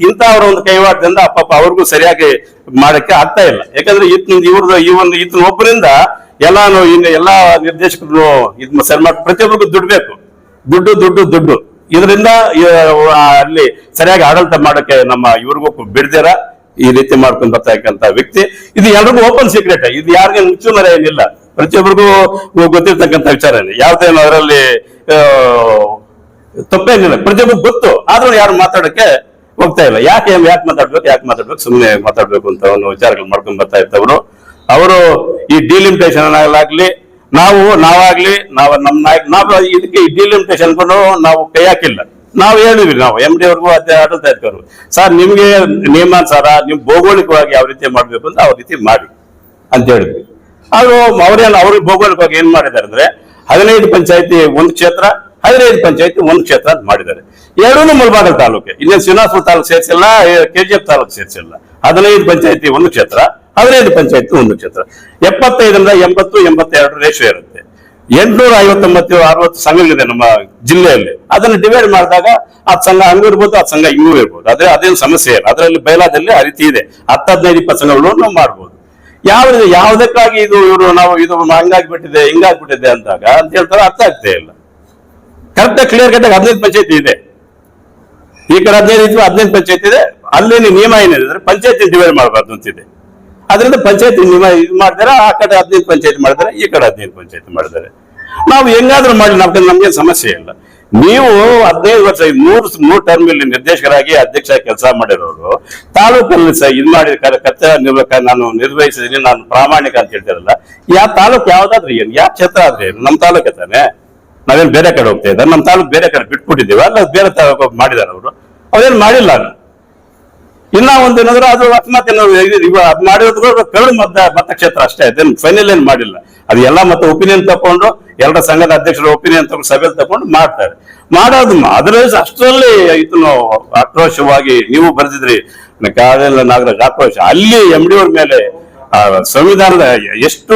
ಇಂಥವ್ರ ಒಂದು ಕೈವಾಡದಿಂದ ಪಾಪ ಅವ್ರಿಗೂ ಸರಿಯಾಗಿ ಮಾಡಕ್ಕೆ ಆಗ್ತಾ ಇಲ್ಲ. ಯಾಕಂದ್ರೆ ಇತ್ ಇವ್ರದ್ದು ಈ ಒಂದು ಇತನ ಒಬ್ಬರಿಂದ ಎಲ್ಲಾನು ಇನ್ನು ಎಲ್ಲಾ ನಿರ್ದೇಶಕರು ಇದ್ ಸರಿ ಮಾಡಿ ಪ್ರತಿಯೊಬ್ಬರಿಗೂ ದುಡ್ಡು ಬೇಕು. ದುಡ್ಡು ದುಡ್ಡು ದುಡ್ಡು. ಇದರಿಂದ ಅಲ್ಲಿ ಸರಿಯಾಗಿ ಆಡಳಿತ ಮಾಡಕ್ಕೆ ನಮ್ಮ ಇವ್ರಿಗೂ ಬಿಡ್ದಿರ. ಈ ರೀತಿ ಮಾಡ್ಕೊಂಡು ಬರ್ತಕ್ಕಂತ ವ್ಯಕ್ತಿ. ಇದು ಎಲ್ರಿಗೂ ಓಪನ್ ಸೀಕ್ರೆಟ್. ಇದು ಯಾರಿಗೆ ಮುಚ್ಚುಮರೆ ಏನಿಲ್ಲ. ಪ್ರತಿಯೊಬ್ಬರಿಗೂ ಗೊತ್ತಿರ್ತಕ್ಕಂಥ ವಿಚಾರನೇ ಯಾವ್ದೇನು ಅದರಲ್ಲಿ ತಪ್ಪೇನಿಲ್ಲ ಪ್ರತಿಯೊಬ್ಬರು ಗೊತ್ತು. ಆದ್ರೂ ಯಾರು ಮಾತಾಡಕ್ಕೆ ಹೋಗ್ತಾ ಇಲ್ಲ. ಯಾಕೆ ಯಾಕೆ ಮಾತಾಡ್ಬೇಕು ಯಾಕೆ ಮಾತಾಡ್ಬೇಕು? ಸುಮ್ಮನೆ ಮಾತಾಡ್ಬೇಕು ಅಂತ ಒಂದು ವಿಚಾರಗಳು ಮಾಡ್ಕೊಂಡ್ ಬರ್ತಾ ಇರ್ತವ್ರು ಅವರು ಈ ಡಿಲಿಮಿಟೇಷನ್ ಆಗ್ಲಿ, ನಾವು ನಾವಾಗ್ಲಿ, ನಾವು ನಮ್ಮ ನಾಯಕ, ನಾವು ಇದಕ್ಕೆ ಈ ಡಿಲಿಮಿಟೇಷನ್ ನಾವು ಕೈ ಹಾಕಿಲ್ಲ. ನಾವು ಹೇಳಿದ್ವಿ, ನಾವು ಎಂ ಡಿ ಅವ್ರಿಗೂ ಅದೇ ಆಡಳಿತ ಇರ್ತವ್ರು ಸರ್, ನಿಮ್ಗೆ ನಿಯಮಾನುಸಾರ, ನೀವು ಭೌಗೋಳಿಕವಾಗಿ ಯಾವ ರೀತಿ ಮಾಡ್ಬೇಕು ಅಂತ ಯಾವ ರೀತಿ ಮಾಡಿ ಅಂತ ಹೇಳಿದ್ವಿ. ಅವರು ಅವ್ರೇನು ಅವ್ರಿಗೆ ಭೌಗೋಳಿಕವಾಗಿ ಏನ್ ಮಾಡಿದ್ದಾರೆ ಅಂದ್ರೆ, ಹದಿನೈದು ಪಂಚಾಯತಿ ಒಂದು ಕ್ಷೇತ್ರ ಹದಿನೈದು ಪಂಚಾಯತಿ ಒಂದು ಕ್ಷೇತ್ರ ಅಂತ ಮಾಡಿದ್ದಾರೆ. ಎರಡೂ ಮುಳಬಾಗಲ್ ತಾಲೂಕು. ಇಲ್ಲಿ ಶ್ರೀನಿವಾಸಪುರ ತಾಲೂಕು ಸೇರಿಸಿಲ್ಲ, ಕೆಜಿಎಫ್ ತಾಲೂಕು ಸೇರಿಸಿಲ್ಲ. ಹದಿನೈದು ಪಂಚಾಯತಿ ಒಂದು ಕ್ಷೇತ್ರ, ಹದಿನೈದು ಪಂಚಾಯತಿ ಒಂದು ಕ್ಷೇತ್ರ. ಎಪ್ಪತ್ತೈದರಿಂದ ಎಂಬತ್ತು, ಎಂಬತ್ತೆರಡು ರೇಷೋ ಇರುತ್ತೆ. ಎಂಟುನೂರ ಐವತ್ತೊಂಬತ್ತು, ಅರವತ್ತು ಸಂಘಗಳಿದೆ ನಮ್ಮ ಜಿಲ್ಲೆಯಲ್ಲಿ. ಅದನ್ನು ಡಿವೈಡ್ ಮಾಡಿದಾಗ ಆ ಸಂಘ ಹಂಗೂ ಇರ್ಬೋದು ಆ ಸಂಘ ಹಿಂಗೂ ಇರ್ಬೋದು. ಅದೇ ಅದೇನು ಸಮಸ್ಯೆ ಇಲ್ಲ. ಅದರಲ್ಲಿ ಬಯಲಾದಲ್ಲಿ ಆ ರೀತಿ ಇದೆ. ಹತ್ತು, ಹದಿನೈದು, ಇಪ್ಪತ್ತು ಸಂಘಗಳು ನಾವು ಮಾಡ್ಬೋದು. ಯಾವ ಯಾವುದಕ್ಕಾಗಿ ಇದು ಇವರು ನಾವು ಇದು ಹಂಗಾಗ್ಬಿಟ್ಟಿದೆ, ಹಿಂಗಾಗ್ಬಿಟ್ಟಿದೆ ಅಂದಾಗ ಅಂತ ಹೇಳ್ತಾರೆ ಅರ್ಥ ಆಗ್ತಾ ಇಲ್ಲ. ಕರೆಕ್ಟ್ ಕ್ಲಿಯರ್ ಕಟ್ಟಾಗಿ ಹದಿನೈದು ಪಂಚಾಯತಿ ಇದೆ. ಈ ಕಡೆ ಹದಿನೈದು ಇದ್ವಿ ಹದಿನೈದು ಪಂಚಾಯತ್ ಇದೆ. ಅಲ್ಲಿ ನಿಯಮ ಏನಿದೆ ಪಂಚಾಯತಿ ಡಿವೈಡ್ ಮಾಡಬಾರ್ದು ಅಂತಿದೆ. ಅದರಿಂದ ಪಂಚಾಯತಿ ನಿಯಮ ಇದು ಮಾಡ್ತಾರೆ ಆ ಕಡೆ ಹದಿನೈದು ಪಂಚಾಯತಿ ಮಾಡ್ತಾರೆ ಈ ಕಡೆ ಹದಿನೈದು ಪಂಚಾಯತಿ ಮಾಡ್ತಾರೆ ನಾವು ಹೆಂಗಾದ್ರೂ ಮಾಡಿ ನಮ್ಗೆ ನಮ್ಗೆ ಸಮಸ್ಯೆ ಇಲ್ಲ. ನೀವು ಹದಿನೈದು ವರ್ಷ ಮೂರು ಮೂರು ಟರ್ಮ್ ಇಲ್ಲಿ ನಿರ್ದೇಶಕರಾಗಿ ಅಧ್ಯಕ್ಷ ಕೆಲಸ ಮಾಡಿರೋರು, ತಾಲೂಕಲ್ಲಿ ಸಹ ಇದು ಮಾಡಿ ಕ- ಕರ್ತವ್ಯ ನಾನು ನಿರ್ವಹಿಸಿದೀನಿ, ನಾನು ಪ್ರಾಮಾಣಿಕ ಅಂತ ಹೇಳ್ತಿರಲ್ಲ. ಯಾವ ತಾಲೂಕು ಯಾವ್ದಾದ್ರೂ ಏನು ಯಾವ ಕ್ಷೇತ್ರ ಆದ್ರೆ ಏನು ನಮ್ಮ ತಾಲೂಕೆ ತಾನೆ? ನಾವೇನ್ ಬೇರೆ ಕಡೆ ಹೋಗ್ತಾ ಇದ್ದಾರೆ. ನಮ್ಮ ತಾಲೂಕು ಬೇರೆ ಕಡೆ ಬಿಟ್ಬಿಟ್ಟಿದ್ದೀವಿ. ಅಲ್ಲ, ಬೇರೆ ಮಾಡಿದಾರೆ ಅವರು. ಅವ್ರೇನು ಮಾಡಿಲ್ಲ ಇನ್ನ ಒಂದು ಏನಂದ್ರೆ ಅದು ಅಕಸ್ಮಾತ್ ಅದ್ ಮಾಡಿರೋದು ಕರಡು ಮತ, ಮತಕ್ಷೇತ್ರ ಅಷ್ಟೇ. ಅದೇನು ಫೈನಲ್ ಏನು ಮಾಡಿಲ್ಲ. ಅದು ಎಲ್ಲ ಮತ್ತೆ ಒಪಿನಿಯನ್ ತಕೊಂಡು ಎಲ್ಲರ ಸಂಘದ ಅಧ್ಯಕ್ಷರ ಒಪಿನಿಯನ್ ತಗೊಂಡು ಸಭೆಯಲ್ಲಿ ತಕೊಂಡು ಮಾಡ್ತಾರೆ. ಮಾಡೋದು ಅದ್ರ ಅಷ್ಟರಲ್ಲಿ ಇದನ್ನು ಆಕ್ರೋಶವಾಗಿ ನೀವು ಬರೆದಿದ್ರಿ. ಕಾಲೆಲ್ಲ ನಾಗರಾಜ್ ಆಕ್ರೋಶ. ಅಲ್ಲಿ ಎಂ ಡಿ ಮೇಲೆ ಸಂವಿಧಾನದ ಎಷ್ಟು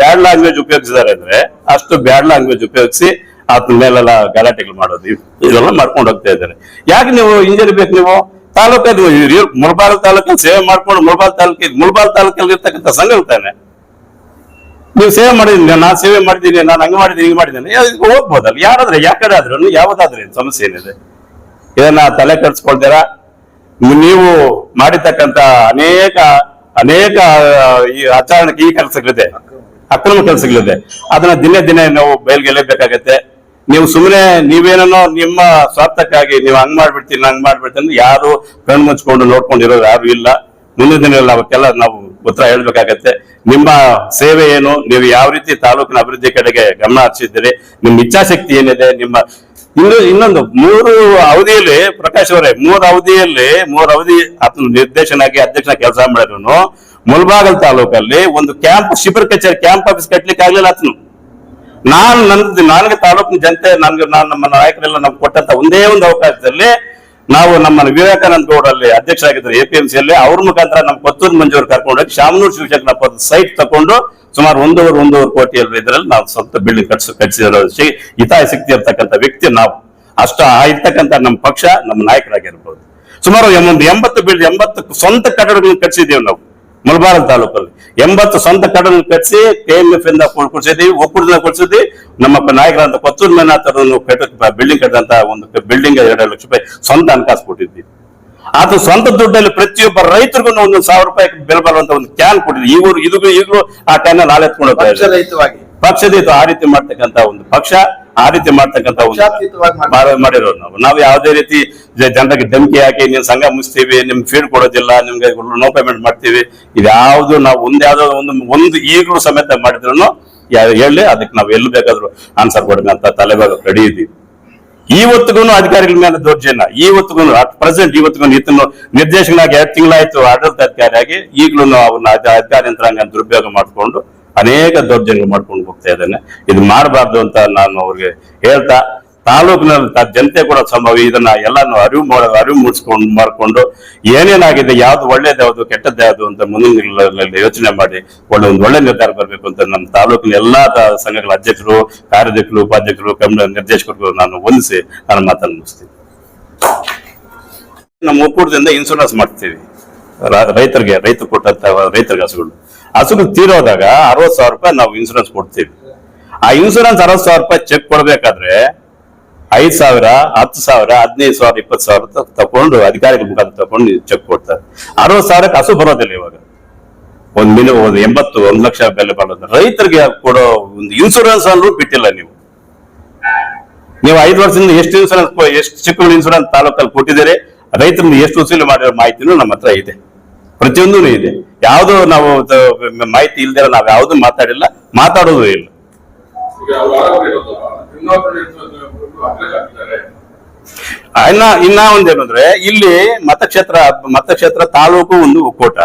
ಬ್ಯಾಡ್ ಲ್ಯಾಂಗ್ವೇಜ್ ಉಪಯೋಗಿಸಿದ್ದಾರೆ ಅಂದ್ರೆ ಅಷ್ಟು ಬ್ಯಾಡ್ ಲ್ಯಾಂಗ್ವೇಜ್ ಉಪಯೋಗಿಸಿ ಆತನ ಮೇಲೆಲ್ಲ ಗಲಾಟೆಗಳು ಮಾಡೋದು. ಇದೆಲ್ಲ ಮಾಡ್ಕೊಂಡು ಹೋಗ್ತಾ ಇದ್ದಾರೆ. ಯಾಕೆ ನೀವು ಹಿಂಜರಿಬೇಕು ನೀವು? ತಾಲೂಕಲ್ಲಿ ಮುಳಬಾಲ್ ತಾಲೂಕಲ್ಲಿ ಸೇವೆ ಮಾಡ್ಕೊಂಡು ಮುಳಬಾಲ್ ತಾಲೂಕಿಗೆ ಮುಳಬಾಲ್ ತಾಲೂಕಲ್ಲಿ ಇರ್ತಕ್ಕಂಥ ಸಂಘ ತಾನೆ ನೀವು ಸೇವೆ ಮಾಡಿದೀನಿ ನಾನು ಸೇವೆ ಮಾಡಿದ್ದೀನಿ ನಾನು ಹಂಗೆ ಮಾಡಿದ್ದೀನಿ ಹಿಂಗೆ ಮಾಡಿದ್ದೀನಿ ಹೋಗ್ಬೋದಲ್ಲ? ಯಾರಾದ್ರೆ ಯಾಕಡೆ ಆದ್ರೂ ಯಾವ್ದಾದ್ರೆ ಸಮಸ್ಯೆ ಏನಿದೆ? ಇದನ್ನ ತಲೆ ಕೆಡಿಸ್ಕೊಳ್ತೀರಾ? ನೀವು ಮಾಡಿರ್ತಕ್ಕಂಥ ಅನೇಕ ಅನೇಕ ಈ ಆಚರಣೆಗೆ ಈ ಕೆಲಸಗಳಿದೆ. ಅಕ್ರಮ ಕೆಲಸಗಳಿದೆ. ಅದನ್ನ ದಿನೇ ದಿನೇ ನಾವು ಬಯಲ್ಗೆ ಎಳೆಯಬೇಕಾಗತ್ತೆ ನೀವು ಸುಮ್ಮನೆ ನೀವೇನೋ ನಿಮ್ಮ ಸ್ವಾರ್ಥಕ್ಕಾಗಿ ನೀವು ಹಂಗ್ ಮಾಡ್ಬಿಡ್ತೀನಿ ಹಂಗ್ ಮಾಡ್ಬಿಡ್ತೀನಿ ಯಾರು ಕಣ್ಣು ಮುಚ್ಕೊಂಡು ನೋಡ್ಕೊಂಡಿರೋ ಯಾರು ಇಲ್ಲ. ಮುಂದಿನ ದಿನಗಳಲ್ಲಿ ಅವಕ್ಕೆಲ್ಲ ನಾವು ಉತ್ತರ ಹೇಳ್ಬೇಕಾಗತ್ತೆ. ನಿಮ್ಮ ಸೇವೆ ಏನು? ನೀವು ಯಾವ ರೀತಿ ತಾಲೂಕಿನ ಅಭಿವೃದ್ಧಿ ಕಡೆಗೆ ಗಮನ ಹರಿಸಿದ್ದೀರಿ? ನಿಮ್ಮ ಇಚ್ಛಾಶಕ್ತಿ ಏನಿದೆ? ನಿಮ್ಮ ಇನ್ನು ಇನ್ನೊಂದು ಮೂರು ಅವಧಿಯಲ್ಲಿ ಪ್ರಕಾಶ್ ಅವರೇ, ಮೂರು ಅವಧಿಯಲ್ಲಿ, ಮೂರು ಅವಧಿ ನಿರ್ದೇಶನಾಗಿ ಅಧ್ಯಕ್ಷನ ಕೆಲಸ ಮಾಡಿದ್ರು ಮುಲ್ಬಾಗಲ್ ತಾಲೂಕಲ್ಲಿ ಒಂದು ಕ್ಯಾಂಪ್, ಶಿಬಿರ ಕಚೇರಿ, ಕ್ಯಾಂಪ್ ಆಫೀಸ್ ಕಟ್ಟಲಿಕ್ಕೆ ಆಗ್ಲಿಲ್ಲ ಆತನು. ನಾನು ನಂದು ನನಗೆ ತಾಲೂಕಿನ ಜನತೆ, ನನ್ಗೆ ನಾನು ನಮ್ಮ ನಾಯಕರೆಲ್ಲ ನಮ್ಗೆ ಕೊಟ್ಟಂತ ಒಂದೇ ಒಂದು ಅವಕಾಶದಲ್ಲಿ ನಾವು ನಮ್ಮ ವಿವೇಕಾನಂದ ಗೌಡಲ್ಲಿ ಅಧ್ಯಕ್ಷರಾಗಿದ್ರು ಎ ಪಿ ಎಂ ಸಿಯಲ್ಲಿ ಅವ್ರ ಮುಖಾಂತರ ನಮ್ಮ ಕೊತ್ತೂರು ಮಂಜೂರು ಕರ್ಕೊಂಡೋಗಿ ಶಾಮನೂರು ಶಿವಶಂಕರಪ್ಪ ಸೈಟ್ ತಕೊಂಡು ಸುಮಾರು ಒಂದೂವರೆ ಒಂದೂವರೆ ಕೋಟಿ ಇದರಲ್ಲಿ ನಾವು ಸ್ವಂತ ಬಿಲ್ಡಿಂಗ್ ಕಟ್ಸ ಕಟ್ಸಿರೋ ಹಿತಾಯ ಇರ್ತಕ್ಕಂಥ ವ್ಯಕ್ತಿ ನಾವು. ಅಷ್ಟ ಇರ್ತಕ್ಕಂತ ನಮ್ಮ ಪಕ್ಷ ನಮ್ಮ ನಾಯಕರಾಗಿರ್ಬೋದು. ಸುಮಾರು ಒಂದು ಎಂಬತ್ತು ಬಿಲ್ಡ್ ಎಂಬತ್ತು ಸ್ವಂತ ಕಟ್ಟಡಗಳನ್ನು ಕಟ್ಸಿದ್ದೇವೆ ನಾವು. ಮುಳಬಾರಲ್ ತಾಲೂಕಲ್ಲಿ. ಎಂಬತ್ತು ಸ್ವಂತ ಕಟ್ಟಡ ಕಟ್ಟಿಸಿ ಕೆ ಎಂ ಎಫ್ ಇಂದ ಕೊಡಿಸಿದ್ವಿ ಒಕ್ಕೂಟದಿಂದ ಕೊಡ್ಸಿದ್ವಿ. ನಮ್ಮ ನಾಯಕರಂತ ಕೊತ್ತೂರು ಕಟ್ಟ ಬಿಲ್ಡಿಂಗ್ ಕಟ್ಟಂತ ಒಂದು ಬಿಲ್ಡಿಂಗ್ ಎರಡು ಲಕ್ಷ ರೂಪಾಯಿ ಸ್ವಂತ ಹಣಕಾಸು ಕೊಟ್ಟಿದ್ವಿ. ಆತ ಸ್ವಂತ ದುಡ್ಡಲ್ಲಿ ಪ್ರತಿಯೊಬ್ಬ ರೈತರಿಗೂ ಒಂದೊಂದು ಸಾವಿರ ರೂಪಾಯಿ ಬೆಲೆ ಬರುವಂತ ಒಂದು ಕ್ಯಾನ್ ಕೊಟ್ಟಿದ್ವಿ. ಈಗಲೂ ಇದು ಈಗಲೂ ಆ ಕ್ಯಾನ್ ನಾಳೆ ಎತ್ಕೊಂಡು ಪಕ್ಷದ ಆ ರೀತಿ ಮಾಡ್ತಕ್ಕಂತ ಒಂದು ಪಕ್ಷ. ಆ ರೀತಿ ಮಾಡ್ತಕ್ಕಂತ. ಮಾಡಿರೋದು ನಾವು ನಾವು ಯಾವುದೇ ರೀತಿ ಜನರಿಗೆ ಧಮಕಿ ಹಾಕಿ ನೀವು ಸಂಘ ಮುಗಿಸ್ತೀವಿ ನಿಮ್ಗೆ ಫೀಡ್ ಕೊಡೋದಿಲ್ಲ ನಿಮ್ಗೆ ನೋ ಪೇಮೆಂಟ್ ಮಾಡ್ತೀವಿ ಇದ್ಯಾವುದು ನಾವು ಒಂದ್ ಯಾವ್ದೋ ಒಂದು ಒಂದು ಈಗಲೂ ಸಮೇತ ಮಾಡಿದ್ರು ಹೇಳಿ ಅದಕ್ಕೆ ನಾವು ಎಲ್ಲಿ ಬೇಕಾದ್ರೂ ಆನ್ಸರ್ ಕೊಡೋಣ ಅಂತ ತಲೆಬಾಗ ರೆಡಿ ಇದ್ದೀವಿ ಇವತ್ತಿಗೂ ಅಧಿಕಾರಿಗಳ ಮೇಲೆ ದೌರ್ಜನ್ಯ ಇವತ್ತಿಗೂ ಅಟ್ ಪ್ರೆಸೆಂಟ್ ಇವತ್ತಿಗೂ ಇತನು ನಿರ್ದೇಶಕನಾಗಿ ಎರಡು ತಿಂಗಳಾಯ್ತು ಆಡಳಿತ ಅಧಿಕಾರಿಯಾಗಿ ಈಗಲೂ ಅವ್ರನ್ನ ಅಧ- ಅಧಿಕಾರಿ ಯಂತ್ರಾಂಗ ದುರುಪಯೋಗ ಮಾಡಿಕೊಂಡು ಅನೇಕ ದೌರ್ಜನ್ಯ ಮಾಡ್ಕೊಂಡು ಹೋಗ್ತಾ ಇದ್ದಾನೆ. ಇದು ಮಾಡಬಾರ್ದು ಅಂತ ನಾನು ಅವ್ರಿಗೆ ಹೇಳ್ತಾ ತಾಲೂಕಿನ ಜನತೆ ಕೂಡ ಸಂಭವ ಇದನ್ನ ಎಲ್ಲಾನು ಅರಿವು ಮಾಡ ಅರಿವು ಮೂಡಿಸ್ಕೊಂಡು, ಮಾಡ್ಕೊಂಡು ಏನೇನಾಗಿದೆ, ಯಾವ್ದು ಒಳ್ಳೇದು, ಯಾವ್ದು ಅಂತ ಮುಂದಿನ ಯೋಚನೆ ಮಾಡಿ, ಒಳ್ಳೆ ಒಂದು ಒಳ್ಳೆ ನಿರ್ಧಾರ ಬರಬೇಕು ಅಂತ ನಮ್ಮ ತಾಲೂಕಿನ ಎಲ್ಲಾ ಸಂಘಗಳ ಅಧ್ಯಕ್ಷರು ಕಾರ್ಯಾಧ್ಯಕ್ಷರು ಉಪಾಧ್ಯಕ್ಷರು, ಕಮಿಟಿ ನಿರ್ದೇಶಕರು ನಾನು ವಂದಿಸಿ ನನ್ನ ಮಾತನ್ನು ಮುಗಿಸ್ತೀನಿ. ನಮ್ಮ ಒಕ್ಕೂಟದಿಂದ ಇನ್ಸೂರೆನ್ಸ್ ಮಾಡ್ತೀವಿ. ರೈತರಿಗೆ, ರೈತರು ಕೊಟ್ಟಂತ ರೈತರಿಗೆ ಹಸುಗಳು. ಹಸುಗಳು ತೀರೋದಾಗ ಅರವತ್ತು ಸಾವಿರ ರೂಪಾಯಿ ನಾವು ಇನ್ಸೂರೆನ್ಸ್ ಕೊಡ್ತೀವಿ. ಆ ಇನ್ಸೂರೆನ್ಸ್ ಅರವತ್ತು ಸಾವಿರ ರೂಪಾಯಿ ಚೆಕ್ ಕೊಡ್ಬೇಕಾದ್ರೆ ಐದ್ ಸಾವಿರ, ಹತ್ತು ಸಾವಿರ, ಹದಿನೈದು ಸಾವಿರ, ಇಪ್ಪತ್ತು ಸಾವಿರ ತಕೊಂಡು ಅಧಿಕಾರಿಗಳ ಮುಖಾಂತರ ತಗೊಂಡು ಚೆಕ್ ಕೊಡ್ತಾರೆ. ಅರವತ್ತು ಸಾವಿರಕ್ಕೆ ಹಸು ಬರೋದಿಲ್ಲ ಇವಾಗ. ಒಂದ್ ಮಿಲಿ, ಒಂದು ಎಂಬತ್ತು, ಒಂದ್ ಲಕ್ಷ ಬೆಲೆ ಬರೋದು. ರೈತರಿಗೆ ಕೊಡೋ ಒಂದು ಇನ್ಸೂರೆನ್ಸ್ ಅಲ್ಲೂ ಬಿಟ್ಟಿಲ್ಲ ನೀವು. ನೀವು ಐದು ವರ್ಷದಿಂದ ಎಷ್ಟು ಇನ್ಸೂರೆನ್ಸ್ ಎಷ್ಟು ಚಿಕ್ಕ ಇನ್ಸೂರೆನ್ಸ್ ತಾಲೂಕಲ್ಲಿ ಕೊಟ್ಟಿದ್ದೀರಿ? ರೈತರಿಂದ ಎಷ್ಟು ವಸೂಲಿ ಮಾಡಿರೋ ಮಾಹಿತಿನೂ ನಮ್ಮ ಹತ್ರ ಇದೆ. ಪ್ರತಿಯೊಂದೂ ಇದೆ. ಯಾವುದು ನಾವು ಮಾಹಿತಿ ಇಲ್ದಿರ ನಾವು ಯಾವುದು ಮಾತಾಡಿಲ್ಲ ಮಾತಾಡೋದು ಇಲ್ಲ. ಇನ್ನ ಇನ್ನ ಒಂದೇನಂದ್ರೆ ಇಲ್ಲಿ ಮತಕ್ಷೇತ್ರ ಮತಕ್ಷೇತ್ರ ತಾಲೂಕು ಒಂದು ಒಕ್ಕೂಟ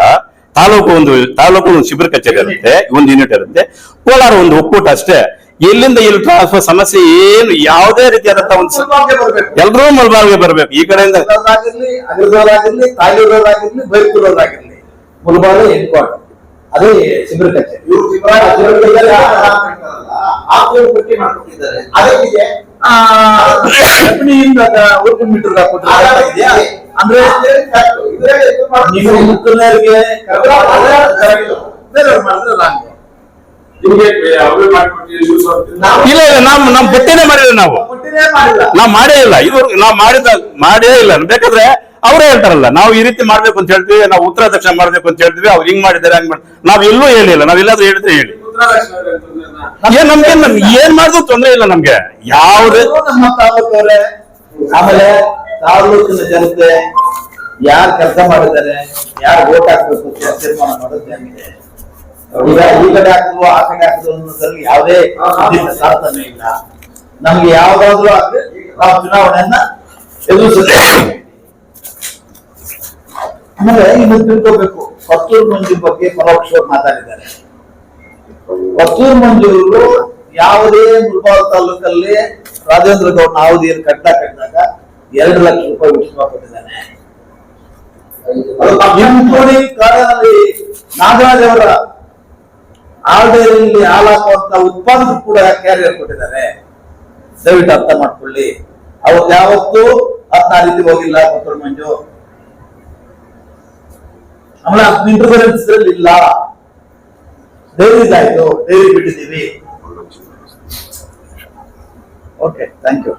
ತಾಲೂಕು ಒಂದು ತಾಲೂಕು ಒಂದು ಶಿಬಿರ ಕಚೇರಿ ಇರುತ್ತೆ ಒಂದು ಯೂನಿಟ್ ಇರುತ್ತೆ. ಕೋಲಾರ ಒಂದು ಒಕ್ಕೂಟ ಅಷ್ಟೇ. ಎಲ್ಲಿಂದ ಇಲ್ಲಿ ಟ್ರಾನ್ಸ್ಫರ್ ಸಮಸ್ಯೆ ಏನು ಯಾವುದೇ ರೀತಿಯಾದಂತ ಒಂದು ಎಲ್ಲರೂ ಮುಲ್ಬಾರ್ಗೆ ಬರ್ಬೇಕು. ಎಲ್ರೂ ಮಲ್ಬಾರ್ಗೆ ಬರ್ಬೇಕು. ಈ ಕಡೆಯಿಂದ ಆಗಿರ್ಲಿ ತಾಯಿರೋರಾಗಿರ್ಲಿ ಬೈಕೂರವರಾಗಿರ್ಲಿ ಮುಲ್ಬಾಲ್ ಹೆಡ್ಕ್ವಾರ್ಟರ್ ಅದೇ ಶಿಬಿರ ಕಚೇರಿ ಅಂದ್ರೆ ನೀವು ಮುಖಂಡರಿಗೆ ಮಾಡಿದ್ರೆ ರಾಂಗ್ ನಿಮ್ಗೆ ಅವ್ರು ಮಾಡ್ಕೊಟ್ಟಿದ್ದೀವಿ, ಇವ್ರು ಮಾಡ್ಕೊಟ್ಟಿದ್ದೀವಿ. ನಾವು- ಇಲ್ಲ ಇಲ್ಲ ನಮ್ ನಮ್ ಪಟ್ಟಿನೇ ಮಾಡಿಲ್ಲ ನಾವು. ಕೊಟ್ಟಿನೇ ಮಾಡಿಲ್ಲ. ನಾವ್ ಮಾಡೇ ಇಲ್ಲ. ಇದು ನಾವ್ ಮಾಡಿದ ಮಾಡೇ ಇಲ್ಲ. ಬೇಕಾದ್ರೆ ಅವರೇ ಹೇಳ್ತಾರಲ್ಲ ನಾವು ಈ ರೀತಿ ಮಾಡ್ಬೇಕು ಅಂತ ಹೇಳ್ತೀವಿ ನಾವು ಉತ್ತರ ದಕ್ಷಿಣ ಮಾಡ್ಬೇಕು ಅಂತ ಹೇಳ್ತೀವಿ ಅವ್ರು ಹಿಂಗ್ ಮಾಡಿದ್ದಾರೆ ಹಂಗ್ ಮಾಡಿ ನಾವ್ ಎಲ್ಲೂ ಹೇಳಿಲ್ಲ. ನಾವ್ ಎಲ್ಲಾದ್ರೂ ಹೇಳಿದ್ರೆ ಹೇಳಿ. ಏನ್ ನಮ್ಗೆ ನಮ್ಗೆ ಏನ್ ಮಾಡಿದ್ರು ತೊಂದ್ರೆ ಇಲ್ಲ ನಮ್ಗೆ. ಯಾವ್ದು ನಮ್ಮ ತಾಲೂಕವ್ರೆ. ಆಮೇಲೆ ತಾಲೂಕಿನ ಜನತೆ ಯಾರು ಕೆಲಸ ಮಾಡಿದ್ದಾರೆ ಯಾರು ಓಟ್ ಹಾಕ್ಬೇಕು ತೀರ್ಮಾನ ಮಾಡೋದು ಈಗ ಈ ಹಾಕಿದ್ರು ಆ ಕಡೆ ಹಾಕಿದ್ರು ಯಾವುದೇ ಸಾಧನೆ ಇಲ್ಲ. ನಮ್ಗೆ ಯಾವ್ದಾದ್ರು ಆದ್ರೆ ನಾವು ಚುನಾವಣೆಯನ್ನ ಎದುರಿಸುತ್ತೇವೆ. ಇನ್ನು ತಿಳ್ಕೋಬೇಕು. ಪತ್ತೂರು ಮಂಜು ಬಗ್ಗೆ ಪರೋಕ್ಷವಾಗಿ ಮಾತಾಡಿದ್ದಾರೆ. ಪತ್ತೂರು ಮಂಜೂರು ಯಾವುದೇ ಮೃಪಾಲ್ ತಾಲೂಕಲ್ಲಿ ರಾಜೇಂದ್ರ ಗೌಡ ನಾವುದೇನು ಕಟ್ಟ ಕಟ್ಟಿದಾಗ ಎರಡು ಲಕ್ಷ ರೂಪಾಯಿ ಉಚಿತ ಕೊಟ್ಟಿದ್ದಾನೆ. ಇನ್ಕ್ಲೂಡಿಂಗ್ ನಾಗರಾಜ್ ಅವರ ಆಲ್ಡೇರಿಯಲ್ಲಿ ಹಾಳಾಗುವಂತ ಉತ್ಪಾದಕ ಕೂಡ ಕ್ಯಾರಿಯರ್ ಕೊಟ್ಟಿದ್ದಾರೆ. ದಯವಿಟ್ಟು ಅರ್ಥ ಮಾಡ್ಕೊಳ್ಳಿ. ಅವ್ರು ಯಾವತ್ತೂ ಆ ರೀತಿ ಹೋಗಿಲ್ಲ ಕೊತ್ತೂರು ಮಂಜು. ಆಮೇಲೆ ಇಂಟರ್ಫರೆನ್ಸ್ ಇಲ್ಲ. ಡೈರಿದಾಯ್ತು ಡೈರಿ ಬಿಟ್ಟಿದ್ದೀವಿ. Okay thank you